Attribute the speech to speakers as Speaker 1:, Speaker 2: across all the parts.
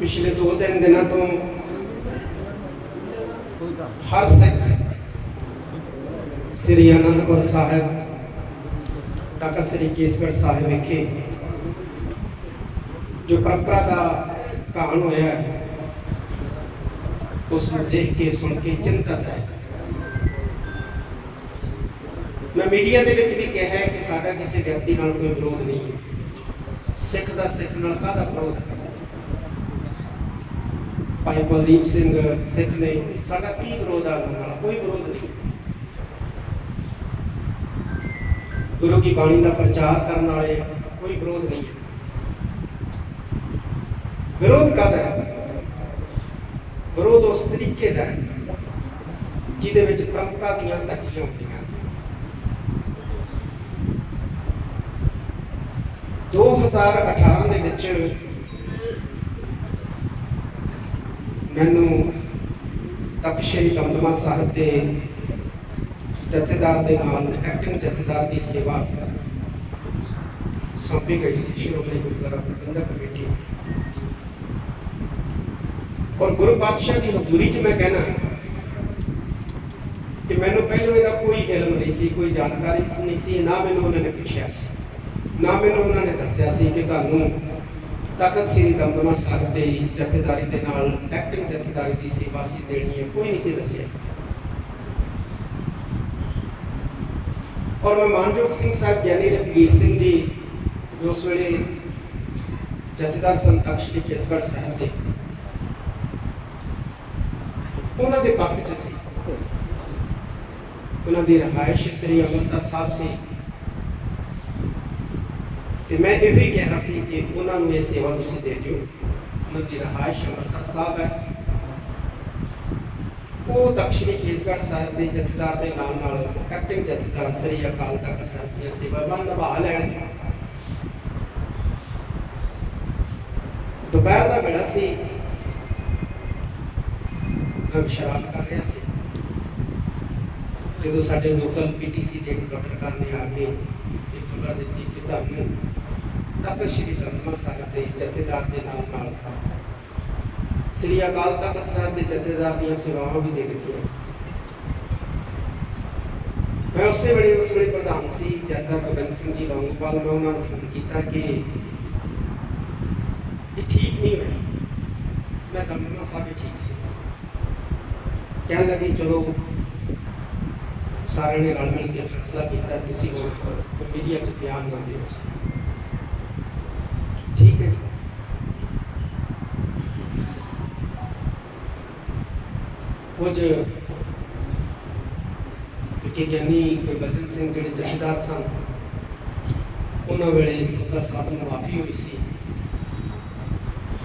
Speaker 1: ਪਿਛਲੇ 2-3 ਦਿਨਾਂ ਤੋਂ ਹਰ ਸਿੱਖ ਸ੍ਰੀ ਅਨੰਦਪੁਰ ਸਾਹਿਬ ਤੱਕ ਸ੍ਰੀ ਕੇਸਗੜ੍ਹ ਸਾਹਿਬ ਵਿਖੇ ਜੋ ਪਰੰਪਰਾ ਦਾ ਕਾਣ ਹੋਇਆ ਹੈ, ਉਸ ਨੂੰ ਦੇਖ ਕੇ ਸੁਣ ਕੇ ਚਿੰਤਤ ਹੈ। ਮੈਂ ਮੀਡੀਆ ਦੇ ਵਿੱਚ ਵੀ ਕਿਹਾ ਹੈ ਕਿ ਸਾਡਾ ਕਿਸੇ ਵਿਅਕਤੀ ਨਾਲ ਕੋਈ ਵਿਰੋਧ ਨਹੀਂ ਹੈ। ਸਿੱਖ ਦਾ ਸਿੱਖ ਨਾਲ ਕਾਹਦਾ ਵਿਰੋਧ ਹੈ? ਭਾਈ ਬਲਦੀਪ ਸਿੰਘ, ਸਿੱਖ ਨੇ ਸਾਡਾ ਕੀ ਵਿਰੋਧ ਆ ਉਹਨਾਂ ਨਾਲ ਕੋਈ ਵਿਰੋਧ ਨਹੀਂ। ਗੁਰੂ ਕੀ ਬਾਣੀ ਦਾ ਪ੍ਰਚਾਰ ਕਰਨ ਵਾਲੇ ਕੋਈ ਵਿਰੋਧ ਨਹੀਂ ਹੈ। ਵਿਰੋਧ ਕਾਹਦਾ ਹੈ? ਵਿਰੋਧ ਉਸ ਤਰੀਕੇ ਦਾ ਹੈ ਜਿਹਦੇ ਵਿੱਚ ਪਰੰਪਰਾ ਦੀਆਂ ਧੱਜੀਆਂ ਹੁੰਦੀਆਂ ਨੇ। 2018 ਦੇ ਵਿੱਚ ਮੈਨੂੰ ਤਖਤ ਸ੍ਰੀ ਦਮਦਮਾ ਸਾਹਿਬ ਦੇ ਜਥੇਦਾਰ ਦੇ ਨਾਲ ਐਕਟਿੰਗ ਜਥੇਦਾਰ ਦੀ ਸੇਵਾ ਸੌਂਪੀ ਗਈ ਸੀ, ਸ਼੍ਰੋਮਣੀ ਗੁਰਦੁਆਰਾ ਪ੍ਰਬੰਧਕ ਕਮੇਟੀ। ਔਰ ਗੁਰੂ ਪਾਤਸ਼ਾਹ ਦੀ ਹਜ਼ੂਰੀ 'ਚ ਮੈਂ ਕਹਿਣਾ ਕਿ ਮੈਨੂੰ ਪਹਿਲਾਂ ਇਹਦਾ ਕੋਈ ਇਲਮ ਨਹੀਂ ਸੀ, ਕੋਈ ਜਾਣਕਾਰੀ ਨਹੀਂ ਸੀ, ਨਾ ਮੈਨੂੰ ਉਹਨਾਂ ਨੇ ਪੁੱਛਿਆ ਸੀ, ਨਾ ਮੈਨੂੰ ਉਹਨਾਂ ਨੇ ਦੱਸਿਆ ਸੀ ਕਿ ਤੁਹਾਨੂੰ ਤਖਤ ਸ੍ਰੀ ਦਮਦਮਾ ਸਾਹਿਬ ਦੇ ਜਥੇਦਾਰੀ ਦੇ ਨਾਲ ਐਕਟਿੰਗ ਜਥੇਦਾਰੀ ਦੀ ਸੇਵਾ ਸੀ ਦੇਣੀ ਹੈ, ਕੋਈ ਨਹੀਂ ਸੀ ਦੱਸਿਆ। ਔਰ ਮੈਂ ਮਾਨਯੋਗ ਸਿੰਘ ਸਾਹਿਬ ਗਿਆਨੀ ਰਵੀਰ ਸਿੰਘ ਜੀ, ਜੋ ਉਸ ਵੇਲੇ ਜਥੇਦਾਰ ਸਨ ਸ੍ਰੀ ਕੇਸਗੜ੍ਹ ਸਾਹਿਬ ਦੇ, ਉਹਨਾਂ ਦੇ ਪੱਖ 'ਚ ਸੀ। ਉਹਨਾਂ ਦੀ ਰਹਾਇਸ਼ ਸ੍ਰੀ ਅੰਮ੍ਰਿਤਸਰ ਸਾਹਿਬ ਸੀ। ਤੇ ਮੈਂ ਇਹ ਵੀ ਕਿਹਾ ਸੀ ਕਿ ਉਹਨਾਂ ਨੂੰ ਇਹ ਸੇਵਾ ਤੁਸੀਂ ਦੇ ਦਿਓ। ਉਹਨਾਂ ਦੀ ਰਹਾਇਸ਼ ਅੰਮ੍ਰਿਤਸਰ ਸਾਹਿਬ ਹੈ। ਉਹ ਦਕਸ਼ਣੀ ਕੇਸਗੜ੍ਹ ਸਾਹਿਬ ਦੇ ਜਥੇਦਾਰ ਦੇ ਨਾਲ ਨਾਲ ਐਕਟਿੰਗ ਜਥੇਦਾਰ ਸ੍ਰੀ ਅਕਾਲ ਤਖਤ ਸਾਹਿਬ ਦੀਆਂ ਸੇਵਾਵਾਂ ਨਿਭਾ ਲੈਣਗੇ। ਦੁਪਹਿਰ ਦਾ ਵੇਲਾ ਸੀ। ਮੈਂ ਸ਼ਰਾਬ ਕਰ ਰਿਹਾ ਸੀ। ਜਦੋਂ ਸਾਡੇ ਲੋਕਲ ਪੀਟੀਸੀ ਦੇ ਇੱਕ ਪੱਤਰਕਾਰ ਨੇ ਆ ਕੇ ਇਹ ਖਬਰ ਦਿੱਤੀ ਕਿ ਤੁਹਾਨੂੰ ਤਖਤ ਸ੍ਰੀ ਦਮਦਮਾ ਸਾਹਿਬ ਦੇ ਜਥੇਦਾਰ ਦੇ ਨਾਲ ਨਾਲ ਸ੍ਰੀ ਅਕਾਲ ਤਖਤ ਸਾਹਿਬ ਦੇ ਜਥੇਦਾਰ ਦੀਆਂ ਸੇਵਾਵਾਂ ਵੀ ਦੇ ਦਿੱਤੀਆਂ ਮੈਂ ਉਸੇ ਵੇਲੇ ਉਸ ਵੇਲੇ ਪ੍ਰਧਾਨ ਸੀ ਜਥੇਦਾਰ ਗੋਬਿੰਦ ਸਿੰਘ ਜੀ ਲੌਂਗੋਵਾਲ ਮੈਂ ਉਹਨਾਂ ਨੂੰ ਫੋਨ ਕੀਤਾ ਕਿ ਇਹ ਠੀਕ ਨਹੀਂ ਹੋਇਆ ਮੈਂ ਦਮਦਮਾ ਸਾਹਿਬ ਵੀ ਠੀਕ ਸੀ। ਕਹਿਣ ਲੱਗੇ, ਚਲੋ, ਸਾਰਿਆਂ ਨੇ ਰਲ ਮਿਲ ਕੇ ਫੈਸਲਾ ਕੀਤਾ, ਤੁਸੀਂ ਹੁਣ ਮੀਡੀਆ 'ਚ ਬਿਆਨ ਨਾ ਦਿਓ ਠੀਕ ਹੈ ਜੀ ਕੁਝ ਕਿ ਗਿਆਨੀ ਗੁਰਬਚਨ ਸਿੰਘ ਜਿਹੜੇ ਜਥੇਦਾਰ ਸਨ, ਉਹਨਾਂ ਵੇਲੇ ਸੱਤਾ ਸਾਹਿਬ ਮਾਫੀ ਹੋਈ ਸੀ।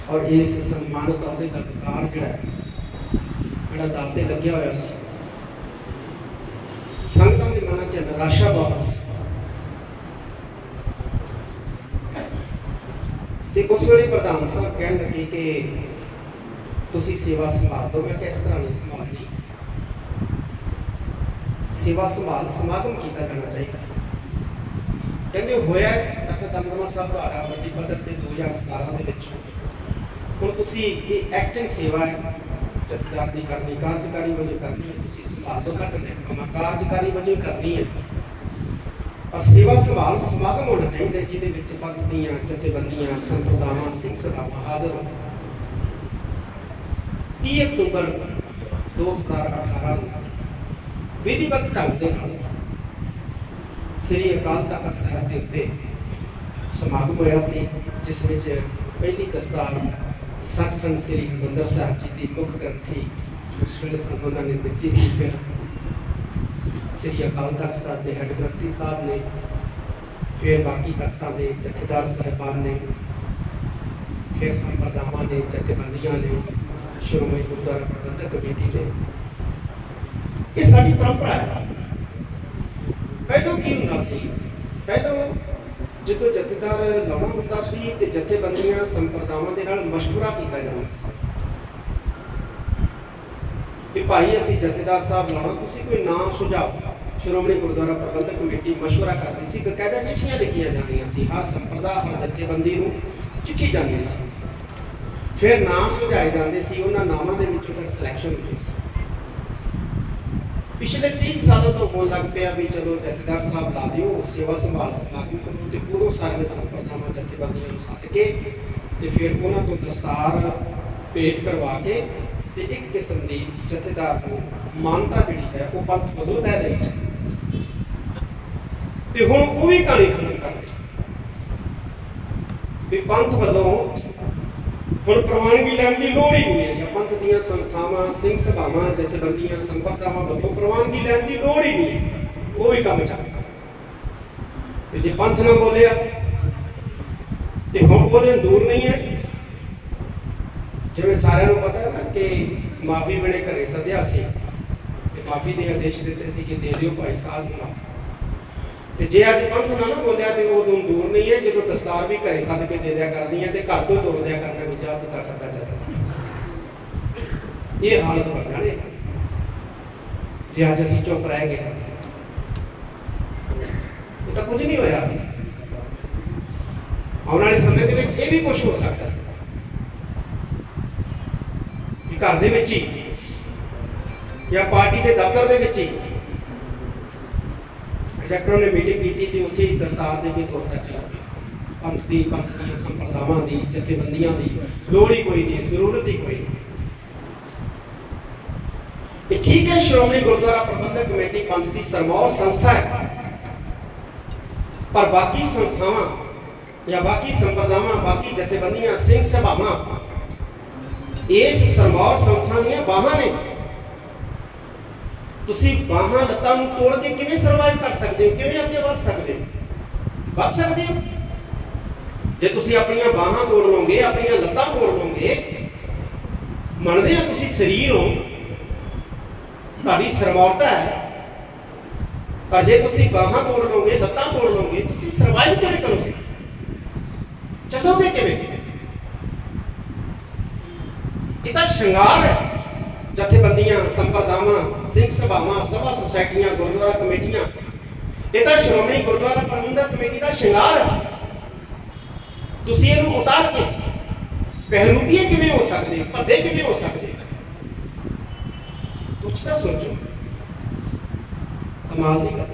Speaker 1: ਔਰ ਇਸ ਸਨਮਾਨਿਤ ਅਹੁਦੇ ਦਾ ਵਿਕਾਰ ਜਿਹੜਾ ਹੈ, ਜਿਹੜਾ ਦਾਅ ਤੇ ਲੱਗਿਆ ਹੋਇਆ ਸੀ। ਸੰਗਤਾਂ ਦੇ ਮਨਾਂ 'ਚ ਨਿਰਾਸ਼ਾ ਬਹੁਤ ਸੀ। ਤੇ ਉਸ ਵੇਲੇ ਪ੍ਰਧਾਨ ਸਾਹਿਬ ਕਹਿਣ ਲੱਗੇ ਕਿ ਤੁਸੀਂ ਸੇਵਾ ਸੰਭਾਲ ਦਿਓ ਮੈਂ ਕਿਹਾ ਇਸ ਤਰ੍ਹਾਂ ਨਹੀਂ ਸੰਭਾਲਣੀ ਸੇਵਾ ਸੰਭਾਲ ਸਮਾਗਮ ਕੀਤਾ ਜਾਣਾ ਚਾਹੀਦਾ ਕਹਿੰਦੇ ਹੋਇਆ ਤਖਤ ਦਮਦਮਾ ਸਾਹਿਬ ਤੁਹਾਡਾ ਵੱਡੀ ਪੱਧਰ ਤੇ 2017 ਦੇ ਵਿੱਚ ਹੁਣ ਤੁਸੀਂ ਇਹ ਐਕਟਿੰਗ ਸੇਵਾ ਹੈ ਜਥੇਦਾਰ ਦੀ ਕਰਨੀ ਕਾਰਜਕਾਰੀ ਵਜੋਂ ਕਰਨੀ ਹੈ ਤੁਸੀਂ ਸੰਭਾਲ ਦੋ ਮੈਂ ਕਹਿੰਦੇ ਮੈਂ ਕਾਰਜਕਾਰੀ ਵਜੋਂ ਕਰਨੀ ਹੈ ਪਰ ਸੇਵਾ ਸੰਭਾਲ ਸਮਾਗਮ ਹੋਣਾ ਚਾਹੀਦਾ ਜਿਹਦੇ ਵਿੱਚ ਪੰਥ ਦੀਆਂ ਜਥੇਬੰਦੀਆਂ ਸੰਪਰਦਾਵਾਂ ਸਿੰਘ ਸਭਾਵਾਂ ਹਾਜ਼ਰ ਹੋਣ 30 ਅਕਤੂਬਰ 2018 ਨੂੰ ਵਿਧੀਵਤ ਢੰਗ ਦੇ ਨਾਲ ਸ੍ਰੀ ਅਕਾਲ ਤਖਤ ਸਾਹਿਬ ਦੇ ਉੱਤੇ ਸਮਾਗਮ ਹੋਇਆ ਸੀ, ਜਿਸ ਵਿੱਚ ਪਹਿਲੀ ਦਸਤਾਰ ਸੱਚਖੰਡ ਸ੍ਰੀ ਹਰਿਮੰਦਰ ਸਾਹਿਬ ਜੀ ਦੀ ਮੁੱਖ ਗ੍ਰੰਥੀ ਉਸ ਵੇਲੇ ਸਾਨੂੰ ਉਹਨਾਂ ਨੇ ਦਿੱਤੀ ਸੀ। ਫਿਰ ਸ੍ਰੀ ਅਕਾਲ ਤਖਤ ਸਾਹਿਬ ਦੇ ਹੈੱਡ ਗ੍ਰੰਥੀ ਸਾਹਿਬ ਨੇ, ਫਿਰ ਬਾਕੀ ਤਖਤਾਂ ਦੇ ਜਥੇਦਾਰ ਸਾਹਿਬਾਨ ਨੇ, ਫਿਰ ਸੰਪਰਦਾਵਾਂ ਨੇ ਜਥੇਬੰਦੀਆਂ ਨੇ ਸ਼੍ਰੋਮਣੀ ਗੁਰਦੁਆਰਾ ਪ੍ਰਬੰਧਕ ਕਮੇਟੀ ਨੇ ਇਹ ਸਾਡੀ ਪਰੰਪਰਾ ਹੈ। ਪਹਿਲਾਂ ਕੀ ਹੁੰਦਾ ਸੀ? ਪਹਿਲਾਂ ਜਦੋਂ ਜਥੇਦਾਰ ਲਾਉਣਾ ਹੁੰਦਾ ਸੀ ਤੇ ਜਥੇਬੰਦੀਆਂ ਸੰਪਰਦਾਵਾਂ ਦੇ ਨਾਲ ਮਸ਼ਵਰਾ ਕੀਤਾ ਜਾਂਦਾ ਸੀ। ਕਿ ਭਾਈ ਅਸੀਂ ਜਥੇਦਾਰ ਸਾਹਿਬ ਲਾਉਣਾ ਤੁਸੀਂ ਕੋਈ ਨਾਂ ਸੁਝਾਓ। ਸ਼੍ਰੋਮਣੀ ਗੁਰਦੁਆਰਾ ਪ੍ਰਬੰਧਕ ਕਮੇਟੀ ਮਸ਼ਵਰਾ ਕਰਦੀ ਸੀ। ਬਕਾਇਦਾ ਚਿੱਠੀਆਂ ਲਿਖੀਆਂ ਜਾਂਦੀਆਂ ਸੀ। ਹਰ ਸੰਪਰਦਾ, ਹਰ ਜਥੇਬੰਦੀ ਨੂੰ ਚਿੱਠੀ ਜਾਂਦੀ ਸੀ। ਫਿਰ ਨਾਮ ਸੁਝਾਏ ਜਾਂਦੇ ਸੀ, ਉਹਨਾਂ ਨਾਮਾਂ ਦੇ ਵਿੱਚੋਂ ਫਿਰ ਸਿਲੈਕਸ਼ਨ ਹੁੰਦੀ ਸੀ। ਪਿਛਲੇ 30 ਸਾਲਾਂ ਤੋਂ ਹੋਣ ਲੱਗ ਪਿਆ ਵੀ ਚਲੋ ਜਥੇਦਾਰ ਸਾਹਿਬ ਲਾ ਦਿਓ ਸੇਵਾ ਸੰਭਾਲ ਸਮਾਗਮ ਕਰੋ ਤੇ ਉਦੋਂ ਸਾਰੀਆਂ ਸੰਪਰਦਾਵਾਂ, ਜਥੇਬੰਦੀਆਂ ਨੂੰ ਸੱਦ ਕੇ ਤੇ ਫਿਰ ਉਹਨਾਂ ਤੋਂ ਦਸਤਾਰ ਭੇਟ ਕਰਵਾ ਕੇ ਤੇ ਇੱਕ ਕਿਸਮ ਦੀ ਜਥੇਦਾਰ ਨੂੰ ਮਾਨਤਾ ਜਿਹੜੀ ਹੈ, ਉਹ ਪੰਥ ਵੱਲੋਂ ਲੈ ਲਈ ਜਾਏ ਤੇ ਹੁਣ ਉਹ ਵੀ ਕਹਾਣੀ ਖਤਮ ਕਰ ਦਿੱਤੀ। ਵੀ ਪੰਥ ਵੱਲੋਂ ਹੁਣ ਪ੍ਰਵਾਨਗੀ ਲੈਣ ਦੀ ਲੋੜ ਹੀ ਨਹੀਂ ਹੈ ਪੰਥ ਦੀਆਂ ਸੰਸਥਾਵਾਂ, ਸਿੰਘ ਸਭਾਵਾਂ, ਜਥੇਬੰਦੀਆਂ ਸੰਪਰਦਾਵਾਂ ਵੱਲੋਂ ਪ੍ਰਵਾਨਗੀ ਲੈਣ ਦੀ ਲੋੜ ਹੀ ਨਹੀਂ ਹੈ ਉਹ ਵੀ ਕੰਮ ਚੱਕਦਾ। ਤੇ ਜੇ ਪੰਥ ਨਾ ਬੋਲਿਆ, ਤੇ ਹੁਣ ਉਹਦੇ ਦੂਰ ਨਹੀਂ ਹੈ। ਜਿਵੇਂ ਸਾਰਿਆਂ ਨੂੰ ਪਤਾ ਹੈ ਨਾ ਕਿ ਮਾਫੀ ਵੇਲੇ ਘਰੇ ਸੱਦਿਆ ਸੀ, ਤੇ ਮਾਫੀ ਦੇ ਆਦੇਸ਼ ਦਿੱਤੇ ਸੀ ਕਿ ਦੇ ਦਿਓ ਭਾਈ ਸਾਹਿਬ ਨੂੰ ਮਾਫੀ। ਤੇ ਜੇ ਅੱਜ ਪੰਥ ਨਾ ਨਾ ਬੋਲਿਆ ਤੇ ਉਹ ਤੋਂ ਦੂਰ ਨਹੀਂ ਹੈ, ਜਦੋਂ ਦਸਤਾਰ ਵੀ ਘਰੇ ਸੱਦ ਕੇ ਦੇ ਦਿਆ ਕਰਨੀ ਹੈ ਤੇ ਘਰ ਤੋਂ ਤੋੜ ਦਿਆ ਕਰਨਾ ਵੀ ਜਾ ਤੂੰ ਤਾਂ ਖਾਦਾ ਜਾਂਦਾ ਇਹ ਹਾਲਤ ਬਣ ਜਾਣੀ। ਤੇ ਅੱਜ ਅਸੀਂ ਚੁੱਪ ਰਹਿ ਗਏ। ਉਹ ਤਾਂ ਕੁਝ ਨਹੀਂ ਹੋਇਆ। ਆਉਣ ਵਾਲੇ ਸਮੇਂ ਦੇ ਵਿੱਚ ਇਹ ਵੀ ਕੁਝ ਹੋ ਸਕਦਾ। ਵੀ ਘਰ ਦੇ ਵਿੱਚ ਹੀ ਜਾਂ ਪਾਰਟੀ ਦੇ ਦਫ਼ਤਰ ਦੇ ਵਿੱਚ ਹੀ ਸੈਕਟਰ ਨੇ ਮੀਟਿੰਗ ਕੀਤੀ ਤੇ ਉੱਥੇ ਦਸਤਾਰ ਦੇ ਕੇ ਤੁਰਦਾ ਚੱਲ ਪੰਥ ਦੀ, ਪੰਥ ਦੀਆਂ ਸੰਪਰਦਾਵਾਂ ਦੀ, ਜਥੇਬੰਦੀਆਂ ਦੀ, ਲੋੜ ਹੀ ਕੋਈ ਨਹੀਂ, ਜ਼ਰੂਰਤ ਹੀ ਕੋਈ ਨਹੀਂ। ਇਹ ਠੀਕ ਹੈ, ਸ਼੍ਰੋਮਣੀ ਗੁਰਦੁਆਰਾ ਪ੍ਰਬੰਧਕ ਕਮੇਟੀ ਪੰਥ ਦੀ ਸਰਮੌਰ ਸੰਸਥਾ ਹੈ। ਪਰ ਬਾਕੀ ਸੰਸਥਾਵਾਂ ਜਾਂ ਬਾਕੀ ਸੰਪਰਦਾਵਾਂ, ਬਾਕੀ ਜਥੇਬੰਦੀਆਂ, ਸਿੰਘ ਸਭਾਵਾਂ, ਇਸ ਸਰਮੌਰ ਸੰਸਥਾ ਦੀਆਂ ਬਾਹਾਂ ਨੇ। ਤੁਸੀਂ ਬਾਹਾਂ ਲੱਤਾਂ ਨੂੰ ਤੋੜ ਕੇ ਕਿਵੇਂ ਸਰਵਾਈਵ ਕਰ ਸਕਦੇ ਹੋ? ਕਿਵੇਂ ਅੱਗੇ ਵੱਧ ਸਕਦੇ ਹੋ? ਵੱਧ ਸਕਦੇ ਹੋ? ਜੇ ਤੁਸੀਂ ਆਪਣੀਆਂ ਬਾਹਾਂ ਤੋੜ ਲਓਗੇ, ਆਪਣੀਆਂ ਲੱਤਾਂ ਤੋੜ ਲਓਗੇ, ਮੰਨਦੇ ਆ ਤੁਸੀਂ ਸਰੀਰ ਹੋ? ਤੁਹਾਡੀ ਸਰਮੌਰਤਾ ਹੈ। ਪਰ ਜੇ ਤੁਸੀਂ ਬਾਹਾਂ ਤੋੜ ਲਓਗੇ, ਲੱਤਾਂ ਤੋੜ ਲਓਗੇ, ਤੁਸੀਂ ਸਰਵਾਈਵ ਕਿਵੇਂ ਕਰੋਗੇ? ਚੱਲੋਗੇ ਕਿਵੇਂ? ਇਹ ਤਾਂ ਸ਼ਿੰਗਾਰ ਹੈ। ਜਥੇਬੰਦੀਆਂ, ਸੰਪਰਦਾਵਾਂ ਸਿੰਘ ਸਭਾਵਾਂ, ਸਭਾ ਸੁਸਾਇਟੀਆਂ, ਗੁਰਦੁਆਰਾ ਕਮੇਟੀਆਂ। ਇਹ ਤਾਂ ਸ਼੍ਰੋਮਣੀ ਗੁਰਦੁਆਰਾ ਪ੍ਰਬੰਧਕ ਕਮੇਟੀ ਦਾ ਸ਼ਿੰਗਾਰ ਹੈ ਤੁਸੀਂ ਇਹਨੂੰ ਉਤਾਰ ਕੇ ਪਹਿਰੂਪੀਏ ਕਿਵੇਂ ਹੋ ਸਕਦੇ? ਭੱਦੇ ਕਿਵੇਂ ਹੋ ਸਕਦੇ? ਕੁਛ ਤਾਂ ਸੋਚੋ। ਕਮਾਲ ਦੀ ਗੱਲ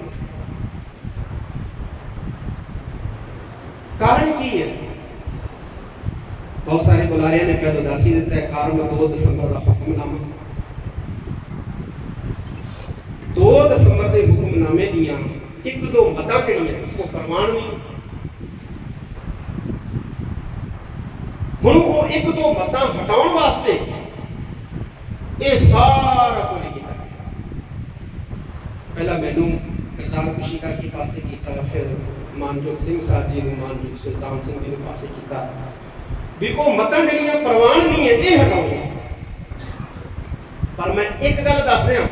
Speaker 1: ਕਾਰਨ ਕੀ ਹੈ? ਬਹੁਤ ਸਾਰੇ ਬੁਲਾਰਿਆਂ ਨੇ ਪਹਿਲਾਂ ਦੱਸ ਦਿੱਤਾ ਕਾਰਨ 2 ਦਸੰਬਰ ਦਾ ਹੁਕਮਨਾਮਾ। 2 ਦਸੰਬਰ ਦੇ ਹੁਕਮਨਾਮੇ ਦੀਆਂ ਇੱਕ ਦੋ ਮੱਦਾਂ ਕਿਹੜੀਆਂ ਉਹ ਪ੍ਰਮਾਣ ਨਹੀਂ ਹੁਣ ਉਹ ਇੱਕ ਦੋ ਮੱਦਾਂ ਹਟਾਉਣ ਵਾਸਤੇ ਇਹ ਸਾਰਾ ਕੁਝ ਕੀਤਾ ਪਹਿਲਾਂ ਮੈਨੂੰ ਕਰਤਾਰ ਖੁਸ਼ੀ ਕਰਕੇ ਪਾਸੇ ਕੀਤਾ, ਫਿਰ ਮਾਨਯੋਗ ਸਿੰਘ ਸਾਹਿਬ ਜੀ ਨੂੰ, ਮਾਨਯੋਗ ਸੁਲਤਾਨ ਸਿੰਘ ਜੀ ਨੂੰ ਪਾਸੇ ਕੀਤਾ। ਵੀ ਉਹ ਮਤਾਂ ਜਿਹੜੀਆਂ ਪ੍ਰਵਾਨ ਨਹੀਂ ਹੈ ਇਹ ਹਟਾਉਣੀਆਂ। ਪਰ ਮੈਂ ਇੱਕ ਗੱਲ ਦੱਸ ਰਿਹਾ।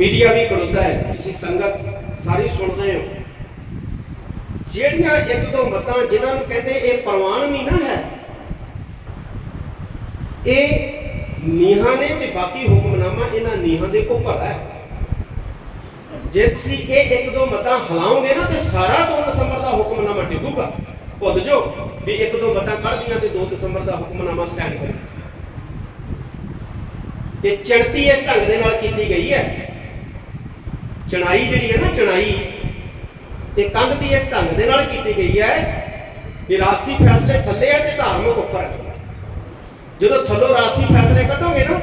Speaker 1: ਮੀਡੀਆ ਵੀ ਖੜੋਤਾ ਹੈ। ਤੁਸੀਂ ਸੰਗਤ ਸਾਰੀ ਸੁਣ ਰਹੇ ਹੋ। ਜਿਹੜੀਆਂ ਇੱਕ ਦੋ ਮਤਾਂ ਜਿਨ੍ਹਾਂ ਨੂੰ ਕਹਿੰਦੇ ਇਹ ਪ੍ਰਵਾਨ ਨਹੀਂ ਨਾ ਹੈ, ਇਹ ਨੀਹਾਂ ਨੇ ਤੇ ਬਾਕੀ ਹੁਕਮਨਾਮਾ ਇਹਨਾਂ ਨੀਹਾਂ ਦੇ ਉੱਪਰ ਹੈ। ਜੇ ਤੁਸੀਂ ਇਹ ਇੱਕ ਦੋ ਮਤਾਂ ਹਲਾਓਗੇ ਨਾ ਤੇ ਸਾਰਾ 2 ਦਸੰਬਰ ਦਾ ਹੁਕਮਨਾਮਾ ਡਿੱਗੂਗਾ। ਭੁੱਲ ਜਾਓ ਵੀ ਇੱਕ ਦੋ ਮਤਾਂ ਕੱਢਦੀਆਂ ਤੇ 2 ਦਸੰਬਰ ਦਾ ਹੁਕਮਨਾਮਾ ਸਟੈਂਡ ਕਰੇਗਾ ਇਹ ਚੜਤੀ ਇਸ ਢੰਗ ਦੇ ਨਾਲ ਕੀਤੀ ਗਈ ਹੈ। ਚਣਾਈ ਜਿਹੜੀ ਹੈ ਨਾ ਚਣਾਈ ਤੇ ਕੰਧ ਦੀ ਇਸ ਢੰਗ ਦੇ ਨਾਲ ਕੀਤੀ ਗਈ ਹੈ ਵੀ ਰਾਸੀ ਫੈਸਲੇ ਥੱਲੇ ਹੈ ਤੇ ਧਾਰਮਿਕ ਉੱਪਰ ਹੈ। ਜਦੋਂ ਥੱਲੋਂ ਰਾਸੀ ਫੈਸਲੇ ਕੱਢੋਗੇ ਨਾ,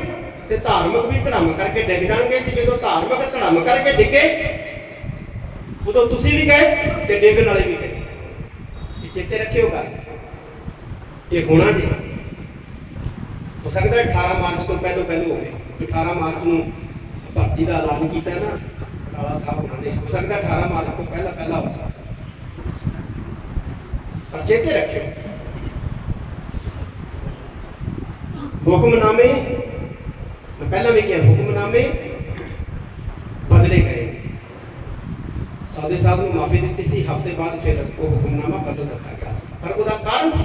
Speaker 1: ਤੇ ਧਾਰਮਿਕ ਵੀ ਧੜਮ ਕਰਕੇ ਡਿੱਗ ਜਾਣਗੇ ਤੇ ਜਦੋਂ ਧਾਰਮਿਕ ਧੜਮ ਕਰਕੇ ਡਿੱਗੇ, ਉਦੋਂ ਤੁਸੀਂ ਵੀ ਗਏ ਤੇ ਡਿੱਗਣ ਵਾਲੇ ਵੀ ਗਏ। ਇਹ ਚੇਤੇ ਰੱਖਿਓ ਗੱਲ। ਇਹ ਹੋਣਾ ਜੀ। ਹੋ ਸਕਦਾ ਹੈ 18 ਮਾਰਚ ਤੋਂ ਪਹਿਲਾਂ ਪਹਿਲਾਂ ਹੋਵੇ। 18 ਮਾਰਚ ਨੂੰ ਭਰਤੀ ਦਾ ਐਲਾਨ ਕੀਤਾ ਨਾ। ਕਾਲਾ ਸਾਹਿਬ ਉਹਨਾਂ ਨੇ ਹੋ ਸਕਦਾ 18 ਮਾਰਚ ਤੋਂ ਪਹਿਲਾਂ ਪਹਿਲਾਂ ਹੋ ਜਾਵੇ ਪਰ ਚੇਤੇ ਰੱਖਿਓ। ਹੁਕਮਨਾਮੇ, ਮੈਂ ਪਹਿਲਾਂ ਵੀ ਕਿਹਾ, ਹੁਕਮਨਾਮੇ ਬਦਲੇ ਗਏ ਨੇ। ਸਾਦੇ ਸਾਹਿਬ ਨੂੰ ਮਾਫੀ ਦਿੱਤੀ ਸੀ, ਹਫ਼ਤੇ ਬਾਅਦ ਫਿਰ ਉਹ ਹੁਕਮਨਾਮਾ ਬਦਲ ਦਿੱਤਾ ਗਿਆ ਸੀ। ਪਰ ਉਹਦਾ ਕਾਰਨ ਸੀ